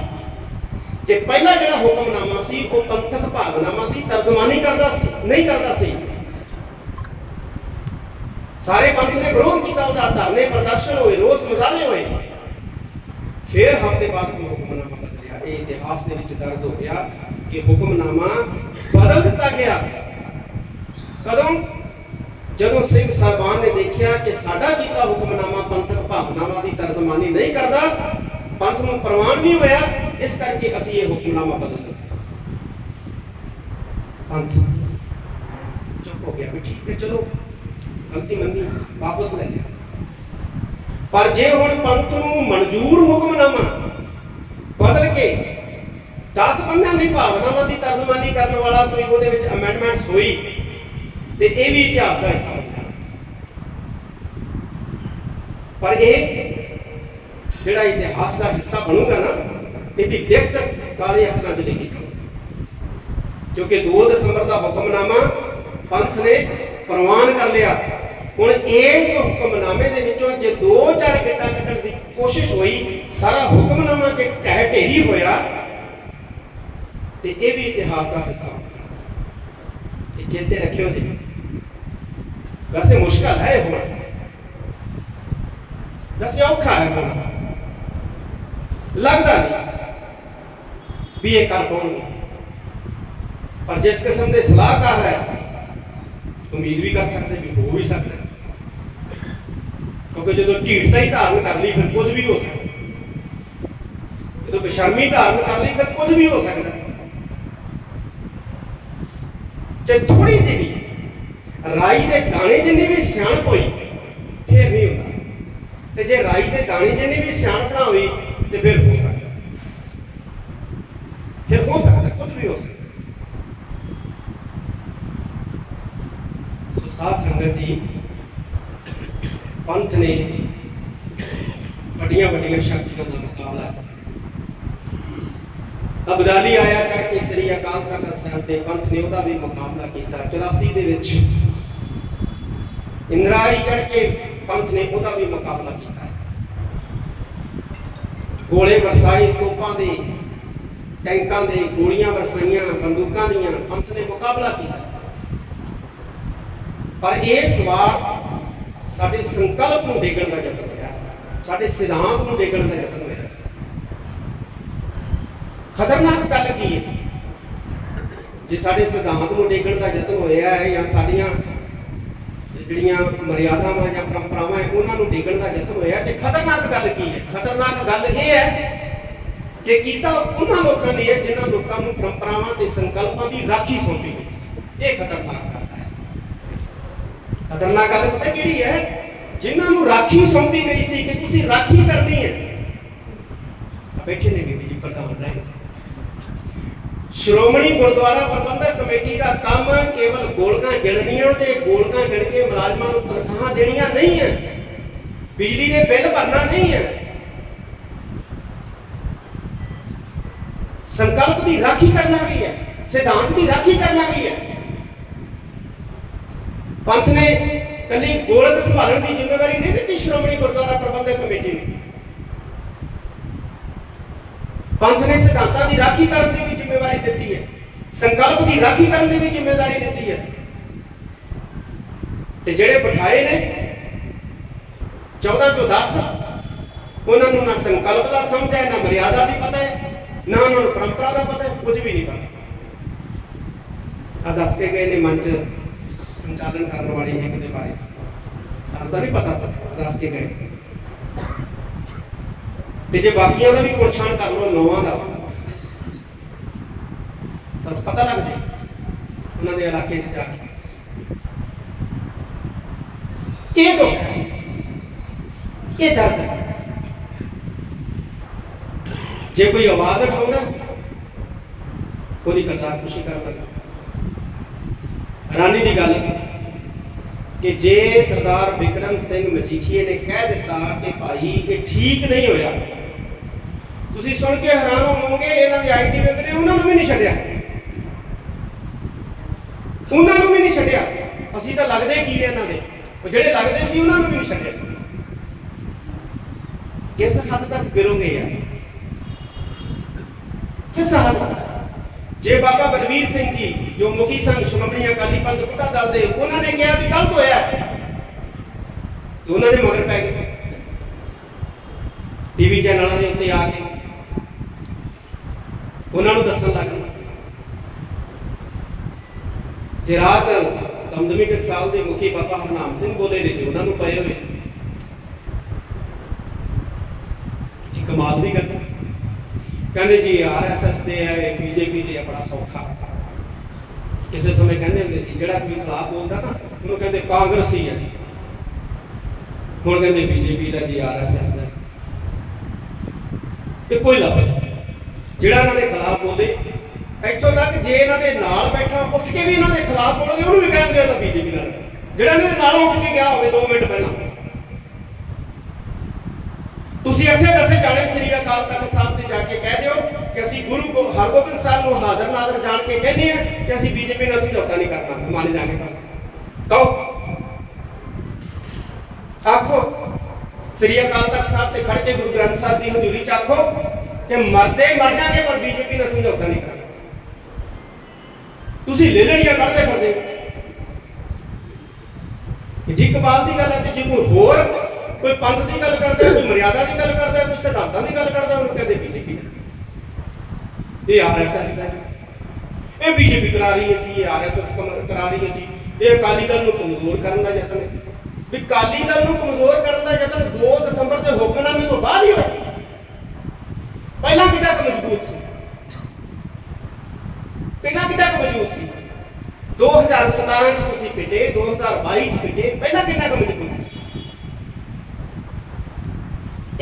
Speaker 1: ਕਿ ਪਹਿਲਾ ਜਿਹੜਾ ਹੁਕਮਨਾਮਾ ਸੀ, ਉਹ ਪੰਥਕ ਭਾਵਨਾਵਾਂ ਦੀ ਤਰਜਮਾਨੀ ਕਰਦਾ ਸੀ, ਨਹੀਂ ਕਰਦਾ ਸੀ। ਸਾਰੇ ਪੰਥ ਨੇ ਵਿਰੋਧ ਕੀਤਾ, ਉਹਦਾ ਧਰਨੇ ਪ੍ਰਦਰਸ਼ਨ ਹੋਏ, ਰੋਸ ਮੁਜ਼ਾਹਰੇ ਹੋਏ। ਫਿਰ ਹਫ਼ਤੇ ਬਾਅਦ ਉਹ ਹੁਕਮਨਾਮਾ ਬਦਲਿਆ ਇਹ ਇਤਿਹਾਸ ਦੇ ਵਿੱਚ ਦਰਜ ਹੋ ਗਿਆ ਕਿ ਹੁਕਮਨਾਮਾ ਬਦਲ ਦਿੱਤਾ ਗਿਆ। ਕਦੋਂ? ਜਦੋਂ ਸਿੰਘ ਸਾਹਿਬਾਨ ਨੇ ਦੇਖਿਆ ਕਿ ਸਾਡਾ ਕੀਤਾ ਹੁਕਮਨਾਮਾ, ਪੰਥਕ ਭਾਵਨਾਵਾਂ ਦੀ ਤਰਜਮਾਨੀ ਨਹੀਂ ਕਰਦਾ, ਪੰਥ ਨੂੰ ਪ੍ਰਵਾਨ ਨਹੀਂ ਹੋਇਆ, ਇਸ ਕਰਕੇ ਅਸੀਂ ਇਹ ਹੁਕਮਨਾਮਾ ਬਦਲ ਦਿੱਤਾ। ਪੰਥ ਚੁੱਪ ਹੋ ਗਿਆ ਵੀ ਠੀਕ ਹੈ, ਚਲੋ। ਗਲਤੀ ਮੰਨੀ, ਵਾਪਸ ਲੈ ਲਿਆ। ਪਰ ਜੇ ਹੁਣ ਪੰਥ ਨੂੰ ਮਨਜ਼ੂਰ ਹੁਕਮਨਾਮਾ ਬਦਲ ਕੇ 10 ਬੰਦਿਆਂ ਦੀ ਭਾਵਨਾਵਾਂ ਦੀ ਤਰਜਮਾਨੀ ਕਰਨ ਵਾਲਾ ਕੋਈ ਉਹਦੇ ਵਿੱਚ ਅਮੈਂਡਮੈਂਟਸ ਹੋਈ, ਤੇ ਇਹ ਵੀ ਇਤਿਹਾਸ ਦਾ ਹਿੱਸਾ ਬਣ ਜਾਣਾ। ਪਰ ਇਹ ਜਿਹੜਾ ਇਤਿਹਾਸ ਦਾ ਹਿੱਸਾ ਬਣੂਗਾ ਨਾ, ਇਹਦੀ ਲਿਖਤ ਕਾਲੇ ਅੱਖਰਾਂ 'ਚ ਲਿਖੀ ਜਾਊਗੀ ਕਿਉਂਕਿ 2 ਦਸੰਬਰ ਦਾ ਹੁਕਮਨਾਮਾ ਪੰਥ ਨੇ ਪ੍ਰਵਾਨ ਕਰ ਲਿਆ। ਹੁਣ ਇਸ ਹੁਕਮਨਾਮੇ ਦੇ ਵਿੱਚੋਂ ਜੇ ਦੋ ਚਾਰ ਗਿੱਟਾਂ ਕੱਢਣ ਦੀ ਕੋਸ਼ਿਸ਼ ਹੋਈ, ਸਾਰਾ ਹੁਕਮਨਾਮਾ ਕਿ ਢਹਿ ਢੇਰੀ ਹੋਇਆ, ਤੇ ਇਹ ਵੀ ਇਤਿਹਾਸ ਦਾ ਹਿੱਸਾ ਹੋਣਾ ਇਹ ਚੇਤੇ ਰੱਖਿਓ ਜੀ। ਵੈਸੇ ਮੁਸ਼ਕਲ ਹੈ ਇਹ ਹੋਣਾ। ਵੈਸੇ ਔਖਾ ਹੈ ਹੋਣਾ। ਲੱਗਦਾ ਨਹੀਂ ਵੀ ਇਹ ਕਰ ਪਾਉਣਗੇ। ਪਰ ਜਿਸ ਕਿਸਮ ਦੇ ਸਲਾਹਕਾਰ ਹੈ, ਉਮੀਦ ਵੀ ਕਰ ਸਕਦੇ ਵੀ ਹੋ ਵੀ ਸਕਦਾ ਕਿਉਂਕਿ ਜਦੋਂ ਢੀਠਤਾ ਹੀ ਧਾਰਨ ਕਰ ਲਈ, ਫਿਰ ਕੁਝ ਵੀ ਹੋ ਸਕਦਾ। ਜਦੋਂ ਬੇਸ਼ਰਮੀ ਧਾਰਨ ਕਰ ਲਈ, ਫਿਰ ਕੁਝ ਵੀ ਹੋ ਸਕਦਾ। ਜੇ ਥੋੜੀ ਜਿਹੀ ਰਾਈ ਦੇ ਦਾਣੇ ਜਿੰਨੀ ਵੀ ਸਿਆਣਪ ਹੋਈ, ਫੇਰ ਨਹੀਂ ਹੁੰਦਾ। ਤੇ ਜੇ ਰਾਈ ਦੇ ਦਾਣੇ ਜਿੰਨੀ ਵੀ ਸਿਆਣਪ ਨਾ ਹੋਈ, ਤੇ ਫਿਰ ਹੋ ਸਕਦਾ। ਫਿਰ ਹੋ ਸਕਦਾ, ਕੁਝ ਵੀ ਹੋ ਸਕਦਾ। ਸੋ ਸਾਧ ਸੰਗਤ ਜੀ ਪੰਥ ਨੇ ਵੱਡੀਆਂ ਵੱਡੀਆਂ ਸ਼ਕਤੀਆਂ ਦਾ ਮੁਕਾਬਲਾ ਕੀਤਾ। ਅਬਦਾਲੀ ਆਇਆ ਚੜ ਕੇ ਸ੍ਰੀ ਅਕਾਲ ਤਖਤ ਸਾਹਿਬ ਦੇ ਪੰਥ ਨੇ ਉਹਦਾ ਵੀ ਮੁਕਾਬਲਾ ਕੀਤਾ। 84 ਦੇ ਵਿੱਚ ਇੰਦਰਾਈ ਚੜ ਕੇ ਪੰਥ ਨੇ ਉਹਦਾ ਵੀ ਮੁਕਾਬਲਾ ਕੀਤਾ। ਗੋਲੇ ਵਰਸਾਏ, ਤੋਪਾਂ ਦੇ, ਟੈਂਕਾਂ ਦੇ, ਗੋਲੀਆਂ ਵਰਸਾਈਆਂ, ਬੰਦੂਕਾਂ ਦੀਆਂ ਪੰਥ ਨੇ ਮੁਕਾਬਲਾ ਕੀਤਾ। ਪਰ ਇਹ ਵਾਰ ਸਾਡੇ ਸੰਕਲਪ ਨੂੰ ਡੇਗਣ ਦਾ ਯਤਨ ਹੋਇਆ। ਸਾਡੇ ਸਿਧਾਂਤ ਨੂੰ ਡੇਗਣ ਦਾ ਯਤਨ ਹੋਇਆ। ਖਤਰਨਾਕ ਗੱਲ ਕੀ ਹੈ? ਜੇ ਸਾਡੇ ਸਿਧਾਂਤ ਨੂੰ ਡੇਗਣ ਦਾ ਯਤਨ ਹੋਇਆ ਹੈ ਜਾਂ ਸਾਡੀਆਂ ਜਿਹੜੀਆਂ ਮਰਿਆਦਾਵਾਂ ਜਾਂ ਪਰੰਪਰਾਵਾਂ ਹੈ, ਉਹਨਾਂ ਨੂੰ ਡੇਗਣ ਦਾ ਯਤਨ ਹੋਇਆ ਤੇ ਖਤਰਨਾਕ ਗੱਲ ਕੀ ਹੈ? ਖਤਰਨਾਕ ਗੱਲ ਇਹ ਹੈ ਕਿ ਕੀਤਾ ਉਹਨਾਂ ਲੋਕਾਂ ਨੇ ਹੈ ਜਿਨ੍ਹਾਂ ਲੋਕਾਂ ਨੂੰ ਪਰੰਪਰਾਵਾਂ ਤੇ ਸੰਕਲਪਾਂ ਦੀ ਰਾਖੀ ਸੌਂਪੀ ਗਈ ਇਹ ਖਤਰਨਾਕ ਖਤਰਨਾਕ ਗੱਲ ਪਤਾ ਕਿਹੜੀ ਹੈ? ਜਿਨ੍ਹਾਂ ਨੂੰ ਰਾਖੀ ਸੌਂਪੀ ਗਈ ਸੀ ਕਿ ਤੁਸੀਂ ਰਾਖੀ ਕਰਨੀ ਹੈ। ਬੈਠੇ ਨੇ ਬੀਬੀ ਜੀ, ਪ੍ਰਧਾਨ ਰਹੇ ਸ਼੍ਰੋਮਣੀ ਗੁਰਦੁਆਰਾ ਪ੍ਰਬੰਧਕ ਕਮੇਟੀ ਦਾ ਕੰਮ ਕੇਵਲ ਗੋਲਕਾਂ ਗਿਣਨੀਆਂ ਤੇ ਗੋਲਕਾਂ ਗਿਣ ਕੇ ਮੁਲਾਜ਼ਮਾਂ ਨੂੰ ਤਨਖਾਹਾਂ ਦੇਣੀਆਂ ਨਹੀਂ ਹੈ। ਬਿਜਲੀ ਦੇ ਬਿੱਲ ਭਰਨਾ ਨਹੀਂ ਹੈ। ਸੰਕਲਪ ਦੀ ਰਾਖੀ ਕਰਨਾ ਵੀ ਹੈ, ਸਿਧਾਂਤ ਦੀ ਰਾਖੀ ਕਰਨਾ ਵੀ ਹੈ। ਪੰਥ ਨੇ ਕੱਲੀ ਗੋਲਕ ਸੰਭਾਲਣ ਦੀ ਜ਼ਿੰਮੇਵਾਰੀ ਨਹੀਂ ਦਿੱਤੀ, ਸ਼੍ਰੋਮਣੀ ਗੁਰਦੁਆਰਾ ਪ੍ਰਬੰਧਕ ਕਮੇਟੀ ਨੂੰ। ਪੰਥ ਨੇ ਸਿਧਾਂਤਾਂ ਦੀ ਰਾਖੀ ਕਰਨ ਦੀ ਵੀ ਜ਼ਿੰਮੇਵਾਰੀ ਦਿੱਤੀ ਹੈ, ਸੰਕਲਪ ਦੀ ਰਾਖੀ ਕਰਨ ਦੀ ਵੀ ਜ਼ਿੰਮੇਵਾਰੀ ਦਿੱਤੀ ਹੈ। ਤੇ ਜਿਹੜੇ ਬਿਠਾਏ ਨੇ 14 ਤੋਂ 10 ਉਹਨਾਂ ਨੂੰ ਨਾ ਸੰਕਲਪ ਦਾ ਸਮਝ ਹੈ, ਨਾ ਮਰਿਆਦਾ ਦੀ ਪਤਾ ਹੈ, ਨਾ ਉਹਨਾਂ ਨੂੰ ਪਰੰਪਰਾ ਦਾ ਪਤਾ ਹੈ, ਕੁਝ ਵੀ ਨਹੀਂ ਪਤਾ। ਆ ਦੱਸ ਕੇ ਗਏ ਨੇ ਮਨ 'ਚ ਸੰਚਾਲਨ ਕਰਨ ਵਾਲੀ ਇੱਕ ਦੇ ਬਾਰੇ। ਸਾਨੂੰ ਤਾਂ ਨਹੀਂ ਪਤਾ ਸਰ, ਦੱਸ ਕੇ ਗਏ। ਤੇ ਜੇ ਬਾਕੀਆਂ ਦਾ ਵੀ ਪੁਰਛਾਣ ਕਰ ਲਓ, ਨੌਵਾਂ ਦਾ। ਤਾਂ ਪਤਾ ਲੱਗ ਜਾਏ, ਉਹਨਾਂ ਦੇ ਇਲਾਕੇ 'ਚ ਜਾ ਕੇ। ਇਹ ਦੁੱਖ ਹੈ, ਇਹ ਦਰਦ ਹੈ। ਜੇ ਕੋਈ ਆਵਾਜ਼ ਉਠਾਉਂਦਾ, ਉਹਦੀ ਕਰਤਾਰ ਖੁਸ਼ੀ ਕਰਨ ਲੱਗਾ। ਹੈਰਾਨੀ ਦੀ ਗੱਲ ਕਿ ਜੇ ਸਰਦਾਰ ਵਿਕਰਮ ਸਿੰਘ ਮਜੀਠੀਏ ਨੇ ਕਹਿ ਦਿੱਤਾ ਕਿ ਭਾਈ ਇਹ ਠੀਕ ਨਹੀਂ ਹੋਇਆ, ਤੁਸੀਂ ਸੁਣ ਕੇ ਹੈਰਾਨ ਹੋਵੋਗੇ, ਇਹਨਾਂ ਦੇ ਆਈਟੀ ਵੇਖ ਨੇ ਉਹਨਾਂ ਨੂੰ ਵੀ ਨਹੀਂ ਛੱਡਿਆ। ਉਹਨਾਂ ਨੂੰ ਵੀ ਨਹੀਂ ਛੱਡਿਆ। ਅਸੀਂ ਤਾਂ ਲੱਗਦੇ ਕੀ ਹੈ ਇਹਨਾਂ ਦੇ? ਉਹ ਜਿਹੜੇ ਲੱਗਦੇ ਸੀ, ਉਹਨਾਂ ਨੂੰ ਵੀ ਨਹੀਂ ਛੱਡਿਆ। ਕਿਸ ਹੱਦ ਤੱਕ ਗਿਰੋਗੇ ਯਾਰ? ਕਿਸ ਹੱਦ ਤੱਕ? ਜੇ ਬਾਬਾ ਬਲਵੀਰ ਸਿੰਘ ਜੀ, ਜੋ ਮੁਖੀ ਸਨ ਸ਼੍ਰੋਮਣੀ ਅਕਾਲੀ ਪੰਥ ਬੁੱਢਾ ਦਲ ਦੇ, ਉਹਨਾਂ ਨੇ ਕਿਹਾ ਵੀ ਗਲਤ ਹੋਇਆ ਤੇ ਉਹਨਾਂ ਦੇ ਮਗਰ ਪੈ ਗਏ। ਟੀਵੀ ਚੈਨਲਾਂ ਦੇ ਉੱਤੇ ਆ ਕੇ ਉਹਨਾਂ ਨੂੰ ਦੱਸਣ ਲੱਗ ਗਏ। ਤੇ ਰਾਤ ਦਮਦਮੀ ਟਕਸਾਲ ਦੇ ਮੁਖੀ ਬਾਬਾ ਹਰਨਾਮ ਸਿੰਘ ਬੋਲੇ ਨੇ ਤੇ ਉਹਨਾਂ ਨੂੰ ਪਏ ਹੋਏ ਇਹ ਕਮਾਲ ਦੀ ਗੱਲ ਹੈ। ਕਹਿੰਦੇ ਜੀ ਆਰਐਸਐਸ ਦੇ ਹੈ ਬੀਜੇਪੀ ਦੇ ਬੜਾ ਸੌਖਾ। ਕਿਸੇ ਸਮੇਂ ਕਹਿੰਦੇ ਹੁੰਦੇ ਸੀ, ਜਿਹੜਾ ਕੋਈ ਖਿਲਾਫ ਬੋਲਦਾ ਨਾ, ਉਹਨੂੰ ਕਹਿੰਦੇ ਕਾਂਗਰਸੀ ਹੈ ਜੀ। ਹੁਣ ਕਹਿੰਦੇ ਬੀਜੇਪੀ ਦਾ ਜੀ ਆਰਐਸਐਸ ਦਾ। ਇਹ ਕੋਈ ਲਫ਼ਜ਼ ਜਿਹੜਾ ਇਹਨਾਂ ਦੇ ਖਿਲਾਫ ਬੋਲੇ, ਇੱਥੋਂ ਤੱਕ ਜੇ ਇਹਨਾਂ ਦੇ ਨਾਲ ਬੈਠਾ, ਉੱਠ ਕੇ ਵੀ ਇਹਨਾਂ ਦੇ ਖਿਲਾਫ ਬੋਲੋਗੇ, ਉਹਨੂੰ ਵੀ ਕਹਿੰਦੇ ਹੋ ਤਾਂ ਬੀਜੇਪੀ ਨਾਲ। ਜਿਹੜਾ ਇਹਨਾਂ ਦੇ ਨਾਲ ਉੱਠ ਕੇ ਗਿਆ ਹੋਵੇ 2 ਮਿੰਟ ਪਹਿਲਾਂ। ਤੁਸੀਂ ਇੱਥੇ ਦੱਸੇ ਜਾਣੇ, ਸ੍ਰੀ ਅਕਾਲ ਤਖਤ ਸਾਹਿਬ ਤੇ ਜਾ ਕੇ ਕਹਿ ਦਿਓ ਕਿ ਅਸੀਂ ਗੁਰੂ ਗੋ- ਹਰਗੋਬਿੰਦ ਸਾਹਿਬ ਨੂੰ ਹਾਜ਼ਰ ਨਾਜ਼ਰ ਜਾਣ ਕੇ ਕਹਿੰਦੇ ਆ ਕਿ ਅਸੀਂ ਬੀਜੇਪੀ ਨਾਲ ਸਮਝੌਤਾ ਨਹੀਂ ਕਰਨਾ, ਮੰਨ ਜਾਗੇ ਤਾਂ ਕਹੋ। ਆਖੋ, ਸ੍ਰੀ ਅਕਾਲ ਤਖਤ ਸਾਹਿਬ ਤੇ ਖੜ ਕੇ ਗੁਰੂ ਗ੍ਰੰਥ ਸਾਹਿਬ ਦੀ ਹਜ਼ੂਰੀ ਚ ਆਖੋ ਕਿ ਮਰਦੇ ਮਰ ਜਾਗੇ ਪਰ ਬੀਜੇਪੀ ਨਾਲ ਸਮਝੌਤਾ ਨਹੀਂ ਕਰਨਾ ਤੁਸੀਂ ਲੈ ਲੜੀਆਂ ਕੱਢਦੇ ਫਿਰਦੇ ਹੋ। ਦੀ ਗੱਲ ਹੈ ਤੇ ਜੇ ਕੋਈ ਹੋਰ ਕੋਈ ਪੰਥ ਦੀ ਗੱਲ ਕਰਦਾ, ਕੋਈ ਮਰਿਆਦਾ ਦੀ ਗੱਲ ਕਰਦਾ, ਕੋਈ ਸਿਧਾਂਤਾਂ ਦੀ ਗੱਲ ਕਰਦਾ, ਉਹਨੂੰ ਕਹਿੰਦੇ ਬੀਜੇਪੀ ਦਾ। ਇਹ ਆਰਐਸਐਸ ਦਾ ਜੀ। ਇਹ ਬੀਜੇਪੀ ਕਰਾ ਰਹੀ ਹੈ ਜੀ, ਇਹ ਆਰਐਸਐਸ ਕਰਾ ਰਹੀ ਹੈ ਜੀ। ਇਹ ਅਕਾਲੀ ਦਲ ਨੂੰ ਕਮਜ਼ੋਰ ਕਰਨ ਦਾ ਯਤਨ ਹੈ। ਵੀ ਅਕਾਲੀ ਦਲ ਨੂੰ ਕਮਜ਼ੋਰ ਕਰਨ ਦਾ ਯਤਨ 2 ਦਸੰਬਰ ਦੇ ਹੁਕਮਨਾਮੇ ਤੋਂ ਬਾਅਦ ਹੀ ਹੋਇਆ। ਪਹਿਲਾਂ ਕਿੰਨਾ ਕੁ ਮਜ਼ਬੂਤ ਸੀ? ਪਹਿਲਾਂ ਕਿੰਨਾ ਕੁ ਮਜ਼ਬੂਤ ਸੀ? 2017 ਚ ਤੁਸੀਂ ਪਿੱਟੇ 2022 ਚ ਪਿੱਟੇ, ਪਹਿਲਾਂ ਕਿੰਨਾ ਕੁ ਮਜ਼ਬੂਤ ਸੀ?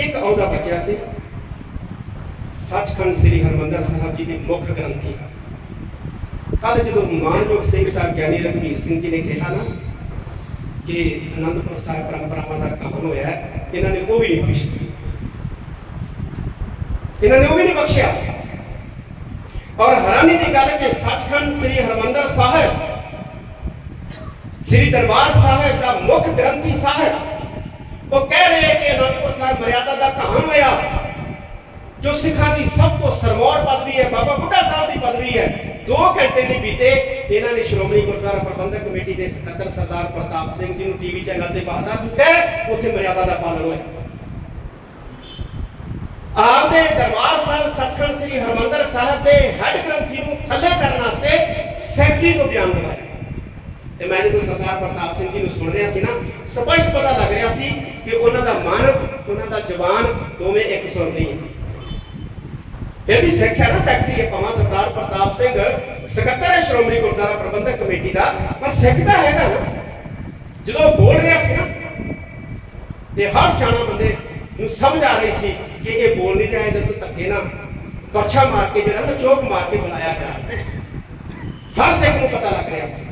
Speaker 1: ਇੱਕ ਆਉਂਦਾ ਬਚਿਆ ਸੀ ਸੱਚਖੰਡ ਸ੍ਰੀ ਹਰਮੰਦਰ ਸਾਹਿਬ ਜੀ ਦੇ ਮੁੱਖ ਗ੍ਰੰਥੀ ਦਾ ਕੱਲ ਜਦੋਂ ਮਾਨਯੋਗ ਸਿੰਘ ਸਾਹਿਬ ਗਿਆਨੀ ਰਘਵੀਰ ਸਿੰਘ ਜੀ ਨੇ ਕਿਹਾ ਨਾ ਕਿ ਅਨੰਦਪੁਰ ਸਾਹਿਬ ਪਰੰਪਰਾਵਾਂ ਦਾ ਕਹਾਣ ਹੋਇਆ ਇਹਨਾਂ ਨੇ ਉਹ ਵੀ ਨਹੀਂ ਬਖਸ਼ਿਆ ਇਹਨਾਂ ਨੇ ਉਹ ਵੀ ਨਹੀਂ ਬਖਸ਼ਿਆ ਔਰ ਹੈਰਾਨੀ ਦੀ ਗੱਲ ਹੈ ਕਿ ਸੱਚਖੰਡ ਸ੍ਰੀ ਹਰਮੰਦਰ ਸਾਹਿਬ ਸ੍ਰੀ ਦਰਬਾਰ ਸਾਹਿਬ ਦਾ ਮੁੱਖ ਗ੍ਰੰਥੀ ਸਾਹਿਬ ਉਹ ਕਹਿ ਰਹੇ ਕਿ ਅਨੰਦਪੁਰ ਸਾਹਿਬ ਮਰਿਆਦਾ ਦਾ ਕਹਾਣ ਹੋਇਆ। ਜੋ ਸਿੱਖਾਂ ਦੀ ਸਭ ਤੋਂ ਸਰਮੌਰ ਪਦਵੀ ਹੈ, ਬਾਬਾ ਬੁੱਢਾ ਸਾਹਿਬ ਦੀ ਪਦਵੀ ਹੈ 2 ਘੰਟੇ ਨਹੀਂ ਬੀਤੇ, ਇਹਨਾਂ ਨੇ ਸ਼੍ਰੋਮਣੀ ਗੁਰਦੁਆਰਾ ਪ੍ਰਬੰਧਕ ਕਮੇਟੀ ਦੇ ਸਕੱਤਰ ਸਰਦਾਰ ਪ੍ਰਤਾਪ ਸਿੰਘ ਜੀ ਨੂੰ ਟੀਵੀ ਚੈਨਲ ਤੇ ਬਾਹਰ ਦਿੱਤਾ, ਉੱਥੇ ਮਰਿਆਦਾ ਦਾ ਪਾਲਣ ਹੋਇਆ। ਆਪਦੇ ਦਰਬਾਰ ਸਾਹਿਬ ਸੱਚਖੰਡ ਸ੍ਰੀ ਹਰਮੰਦਰ ਸਾਹਿਬ ਦੇ ਹੈੱਡ ਗ੍ਰੰਥੀ ਨੂੰ ਥੱਲੇ ਕਰਨ ਵਾਸਤੇ ਸੈਕਟਰੀ ਤੋਂ ਬਿਆਨ ਦਿਵਾਇਆ। ਤੇ ਮੈਂ ਜਦੋਂ ਸਰਦਾਰ ਪ੍ਰਤਾਪ ਸਿੰਘ ਜੀ ਨੂੰ ਸੁਣ ਰਿਹਾ ਸੀ ਨਾ, ਸਪਸ਼ਟ ਪਤਾ ਲੱਗ ਰਿਹਾ ਸੀ ਕਿ ਉਹਨਾਂ ਦਾ ਮਨ, ਉਹਨਾਂ ਦਾ ਜ਼ਬਾਨ ਦੋਵੇਂ ਇੱਕ ਸੁਰ ਨਹੀਂ ਫਿਰ ਵੀ ਸਿੱਖਿਆ ਨਾ ਸੈਕਟਰੀ ਹੈ ਸਰਦਾਰ ਪ੍ਰਤਾਪ ਸਿੰਘ, ਸਕੱਤਰ ਹੈ ਸ਼੍ਰੋਮਣੀ ਗੁਰਦੁਆਰਾ ਪ੍ਰਬੰਧਕ ਕਮੇਟੀ ਦਾ, ਪਰ ਸਿੱਖ ਤਾਂ ਹੈਗਾ ਨਾ। ਜਦੋਂ ਬੋਲ ਰਿਹਾ ਸੀ ਨਾ, ਤੇ ਹਰ ਸਿਆਣਾ ਬੰਦੇ ਨੂੰ ਸਮਝ ਆ ਰਹੀ ਸੀ ਕਿ ਇਹ ਬੋਲ ਨਹੀਂ ਰਿਹਾ, ਇਹਦੇ ਤੋਂ ਧੱਕੇ ਨਾ ਪਰਛਾ ਮਾਰ ਕੇ ਜਿਹੜਾ ਨਾ ਚੋਕ ਮਾਰ ਕੇ ਬੁਲਾਇਆ ਗਿਆ ਹਰ ਸਿੱਖ ਨੂੰ ਪਤਾ ਲੱਗ ਰਿਹਾ ਸੀ।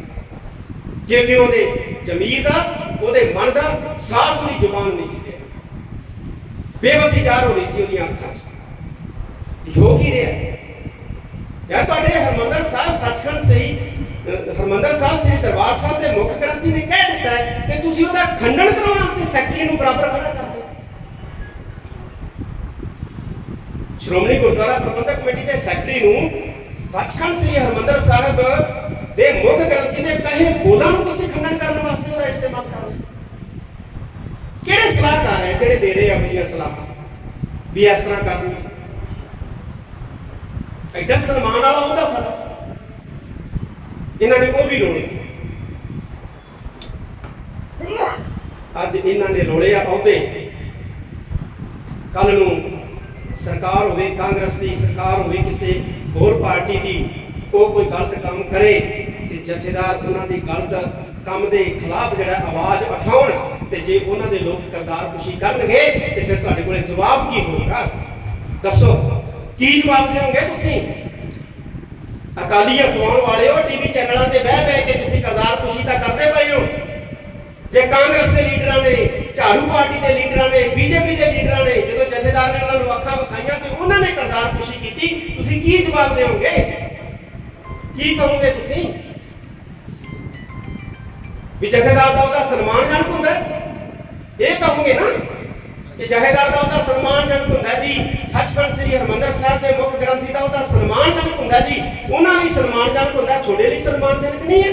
Speaker 1: ਕਿ ਕਿ ਉਹਦੇ ਜ਼ਮੀਰ ਦਾ, ਉਹਦੇ ਮਨ ਦਾ ਸਾਥ ਉਹਦੀ ਜ਼ੁਬਾਨ ਨਹੀਂ ਸੀ ਦੇ ਬੇਵਸੀ ਜ਼ਾਹਰ ਹੋ ਰਹੀ ਸੀ ਉਹਦੀਆਂ ਅੱਖਾਂ 'ਚ। ਹੋ ਕੀ ਰਿਹਾ? ਯਾ ਤੁਹਾਡੇ ਹਰਮੰਦਰ ਸਾਹਿਬ ਸੱਚਖੰਡ ਸ੍ਰੀ ਹਰਮੰਦਰ ਸਾਹਿਬ ਸ੍ਰੀ ਦਰਬਾਰ ਸਾਹਿਬ ਦੇ ਮੁੱਖ ਗ੍ਰੰਥੀ ਨੇ ਕਹਿ ਦਿੱਤਾ ਹੈ ਤੇ ਤੁਸੀਂ ਉਹਦਾ ਖੰਡਨ ਕਰਾਉਣ ਵਾਸਤੇ ਸੈਕਟਰੀ ਨੂੰ ਬਰਾਬਰ ਖੜਾ ਕਰ ਦਿਓ ਸ਼੍ਰੋਮਣੀ ਗੁਰਦੁਆਰਾ ਪ੍ਰਬੰਧਕ ਕਮੇਟੀ ਦੇ ਸੈਕਟਰੀ ਨੂੰ ਸੱਚਖੰਡ ਸ੍ਰੀ ਹਰਮੰਦਰ ਸਾਹਿਬ ਦੇ ਮੁੱਖ ਗ੍ਰੰਥੀ ਦੇ ਕਹੇ, ਬੋਲਾਂ ਨੂੰ ਤੁਸੀਂ ਖੰਡਨ ਕਰਨ ਵਾਸਤੇ ਉਹਦਾ ਇਸਤੇਮਾਲ ਕਰ। ਰਹੇ ਕਿਹੜੇ ਸਲਾਹਕਾਰ ਹੈ ਜਿਹੜੇ ਦੇ ਰਹੇ ਆ ਸਲਾਹਾਂ? ਵੀ ਇਸ ਤਰ੍ਹਾਂ ਕਰ ਲਓ ਐਡਾ ਸਨਮਾਨ ਵਾਲਾ ਹੁੰਦਾ ਸਾਡਾ। ਇਹਨਾਂ ਨੇ ਉਹ ਵੀ ਰੋਲੇ ਅੱਜ ਇਹਨਾਂ ਨੇ ਰੋਲੇ ਆ ਆਉਂਦੇ। ਕੱਲ ਨੂੰ ਸਰਕਾਰ ਹੋਵੇ, ਕਾਂਗਰਸ ਦੀ ਸਰਕਾਰ ਹੋਵੇ, ਕਿਸੇ ਹੋਰ ਪਾਰਟੀ ਦੀ ਉਹ ਕੋਈ ਗਲਤ ਕੰਮ ਕਰੇ। ਜਥੇਦਾਰ ਉਹਨਾਂ ਦੀ ਗਲਤ ਕੰਮ ਦੇ ਖਿਲਾਫ ਜਿਹੜਾ ਆਵਾਜ਼ ਉਠਾਉਣ ਤੇ ਜੇ ਉਹਨਾਂ ਦੇ ਲੋਕ ਕਰਤਾਰ ਖੁਸ਼ੀ ਕਰਨਗੇ ਤੇ ਫਿਰ ਤੁਹਾਡੇ ਕੋਲੇ ਜਵਾਬ ਕੀ ਹੋਊਗਾ? ਦੱਸੋ, ਕੀ ਜਵਾਬ ਦਿਓਗੇ ਤੁਸੀਂ? ਅਕਾਲੀ ਅਖਵਾਉਣ ਵਾਲੇ ਟੀਵੀ ਚੈਨਲਾਂ ਤੇ ਬਹਿ ਬਹਿ ਕੇ ਤੁਸੀਂ ਕਰਤਾਰ ਖੁਸ਼ੀ ਤਾਂ ਕਰਦੇ ਪਏ ਹੋ। ਜੇ ਕਾਂਗਰਸ ਦੇ ਲੀਡਰਾਂ ਨੇ, ਝਾੜੂ ਪਾਰਟੀ ਦੇ ਲੀਡਰਾਂ ਨੇ, ਬੀਜੇਪੀ ਦੇ ਲੀਡਰਾਂ ਨੇ, ਜਦੋਂ ਜਥੇਦਾਰ ਨੇ ਉਹਨਾਂ ਨੂੰ ਅੱਖਾਂ ਵਿਖਾਈਆਂ ਤੇ ਉਹਨਾਂ ਨੇ ਕਰਤਾਰ ਖੁਸ਼ੀ ਕੀਤੀ, ਤੁਸੀਂ ਕੀ ਜਵਾਬ ਦਿਓਗੇ? ਕੀ ਕਹੋਗੇ ਤੁਸੀਂ? ਵੀ ਜਥੇਦਾਰ ਦਾ ਉਹਦਾ ਸਨਮਾਨਜਨਕ ਹੁੰਦਾ ਇਹ ਕਹੋਗੇ ਨਾ ਕਿ ਜਥੇਦਾਰ ਦਾ ਉਹਦਾ ਸਨਮਾਨਜਨਕ ਹੁੰਦਾ ਜੀ। ਸੱਚਖੰਡ ਸ੍ਰੀ ਹਰਮੰਦਰ ਸਾਹਿਬ ਦੇ ਮੁੱਖ ਗ੍ਰੰਥੀ ਦਾ ਉਹਦਾ ਸਨਮਾਨਜਨਕ ਹੁੰਦਾ ਜੀ। ਉਹਨਾਂ ਲਈ ਸਨਮਾਨਜਨਕ ਹੁੰਦਾ ਤੁਹਾਡੇ ਲਈ ਸਨਮਾਨਜਨਕ ਨਹੀਂ ਹੈ।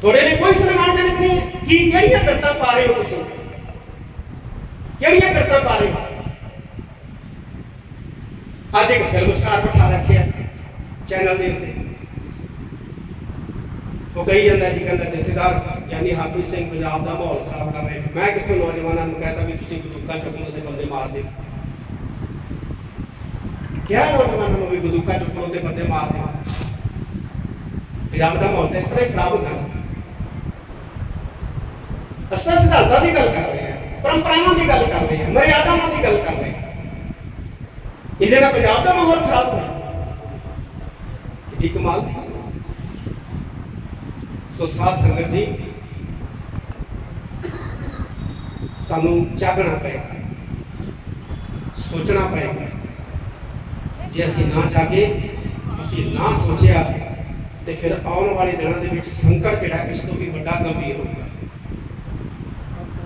Speaker 1: ਤੁਹਾਡੇ ਲਈ ਕੋਈ ਸਨਮਾਨਜਨਕ ਨਹੀਂ ਹੈ। ਕੀ, ਕਿਹੜੀਆਂ ਬਿਰਤਾਂ ਪਾ ਰਹੇ ਹੋ ਤੁਸੀਂ? ਕਿਹੜੀਆਂ ਬਿਰਤਾਂ ਪਾ ਰਹੇ ਹੋ? ਅੱਜ ਇੱਕ ਫਿਲਮ ਸਟਾਰ ਬਿਠਾ ਰੱਖਿਆ ਚੈਨਲ ਦੇ ਉੱਤੇ। ਉਹ ਕਹੀ ਜਾਂਦਾ ਜੀ, ਕਹਿੰਦਾ ਜਥੇਦਾਰ, ਯਾਨੀ ਹਰਪ੍ਰੀਤ ਸਿੰਘ ਪੰਜਾਬ ਦਾ ਮਾਹੌਲ ਖਰਾਬ ਕਰ ਰਹੇ। ਨੇ ਮੈਂ ਕਿੱਥੋਂ ਨੌਜਵਾਨਾਂ ਨੂੰ ਕਹਿੰਦਾ ਵੀ ਤੁਸੀਂ ਬਦੂਕਾ ਚੁੱਕ ਲਓ ਤੇ ਬੰਦੇ ਮਾਰ ਦਿਓ। ਕਿਹਾ ਨੌਜਵਾਨਾਂ ਨੂੰ ਵੀ ਬੰਦੂਕਾਂ ਚੁੱਕ ਤੇ ਬੰਦੇ ਮਾਰ ਦਿਓ। ਪੰਜਾਬ ਦਾ ਮਾਹੌਲ ਤਾਂ ਇਸ ਤਰ੍ਹਾਂ ਹੀ ਖਰਾਬ ਹੁੰਦਾ ਹੈ ਅਸਲ ਸਿਧਾਂਤਾਂ ਦੀ ਗੱਲ ਕਰ ਰਹੇ ਹਾਂ, ਪਰੰਪਰਾਵਾਂ ਦੀ ਗੱਲ ਕਰ ਰਹੇ ਹਾਂ, ਮਰਿਆਦਾਵਾਂ ਦੀ ਗੱਲ ਕਰ ਰਹੇ ਹਾਂ। ਇਹਦੇ ਨਾਲ ਪੰਜਾਬ ਦਾ ਮਾਹੌਲ ਖਰਾਬ ਹੋਣਾ ਕਿੱਡੀ ਕਮਾਲ ਦੀ ਗੱਲ ਸੋ ਸਾਧ ਸੰਗਤ ਜੀ, ਤੁਹਾਨੂੰ ਜਾਗਣਾ ਪਏਗਾ, ਸੋਚਣਾ ਪਏਗਾ। ਜੇ ਅਸੀਂ ਨਾ ਜਾਗੇ, ਅਸੀਂ ਨਾ ਸੋਚਿਆ, ਤੇ ਫਿਰ ਆਉਣ ਵਾਲੇ ਦਿਨਾਂ ਦੇ ਵਿੱਚ ਸੰਕਟ ਜਿਹੜਾ, ਇਸ ਤੋਂ ਵੀ ਵੱਡਾ ਗੰਭੀਰ ਹੋਊਗਾ।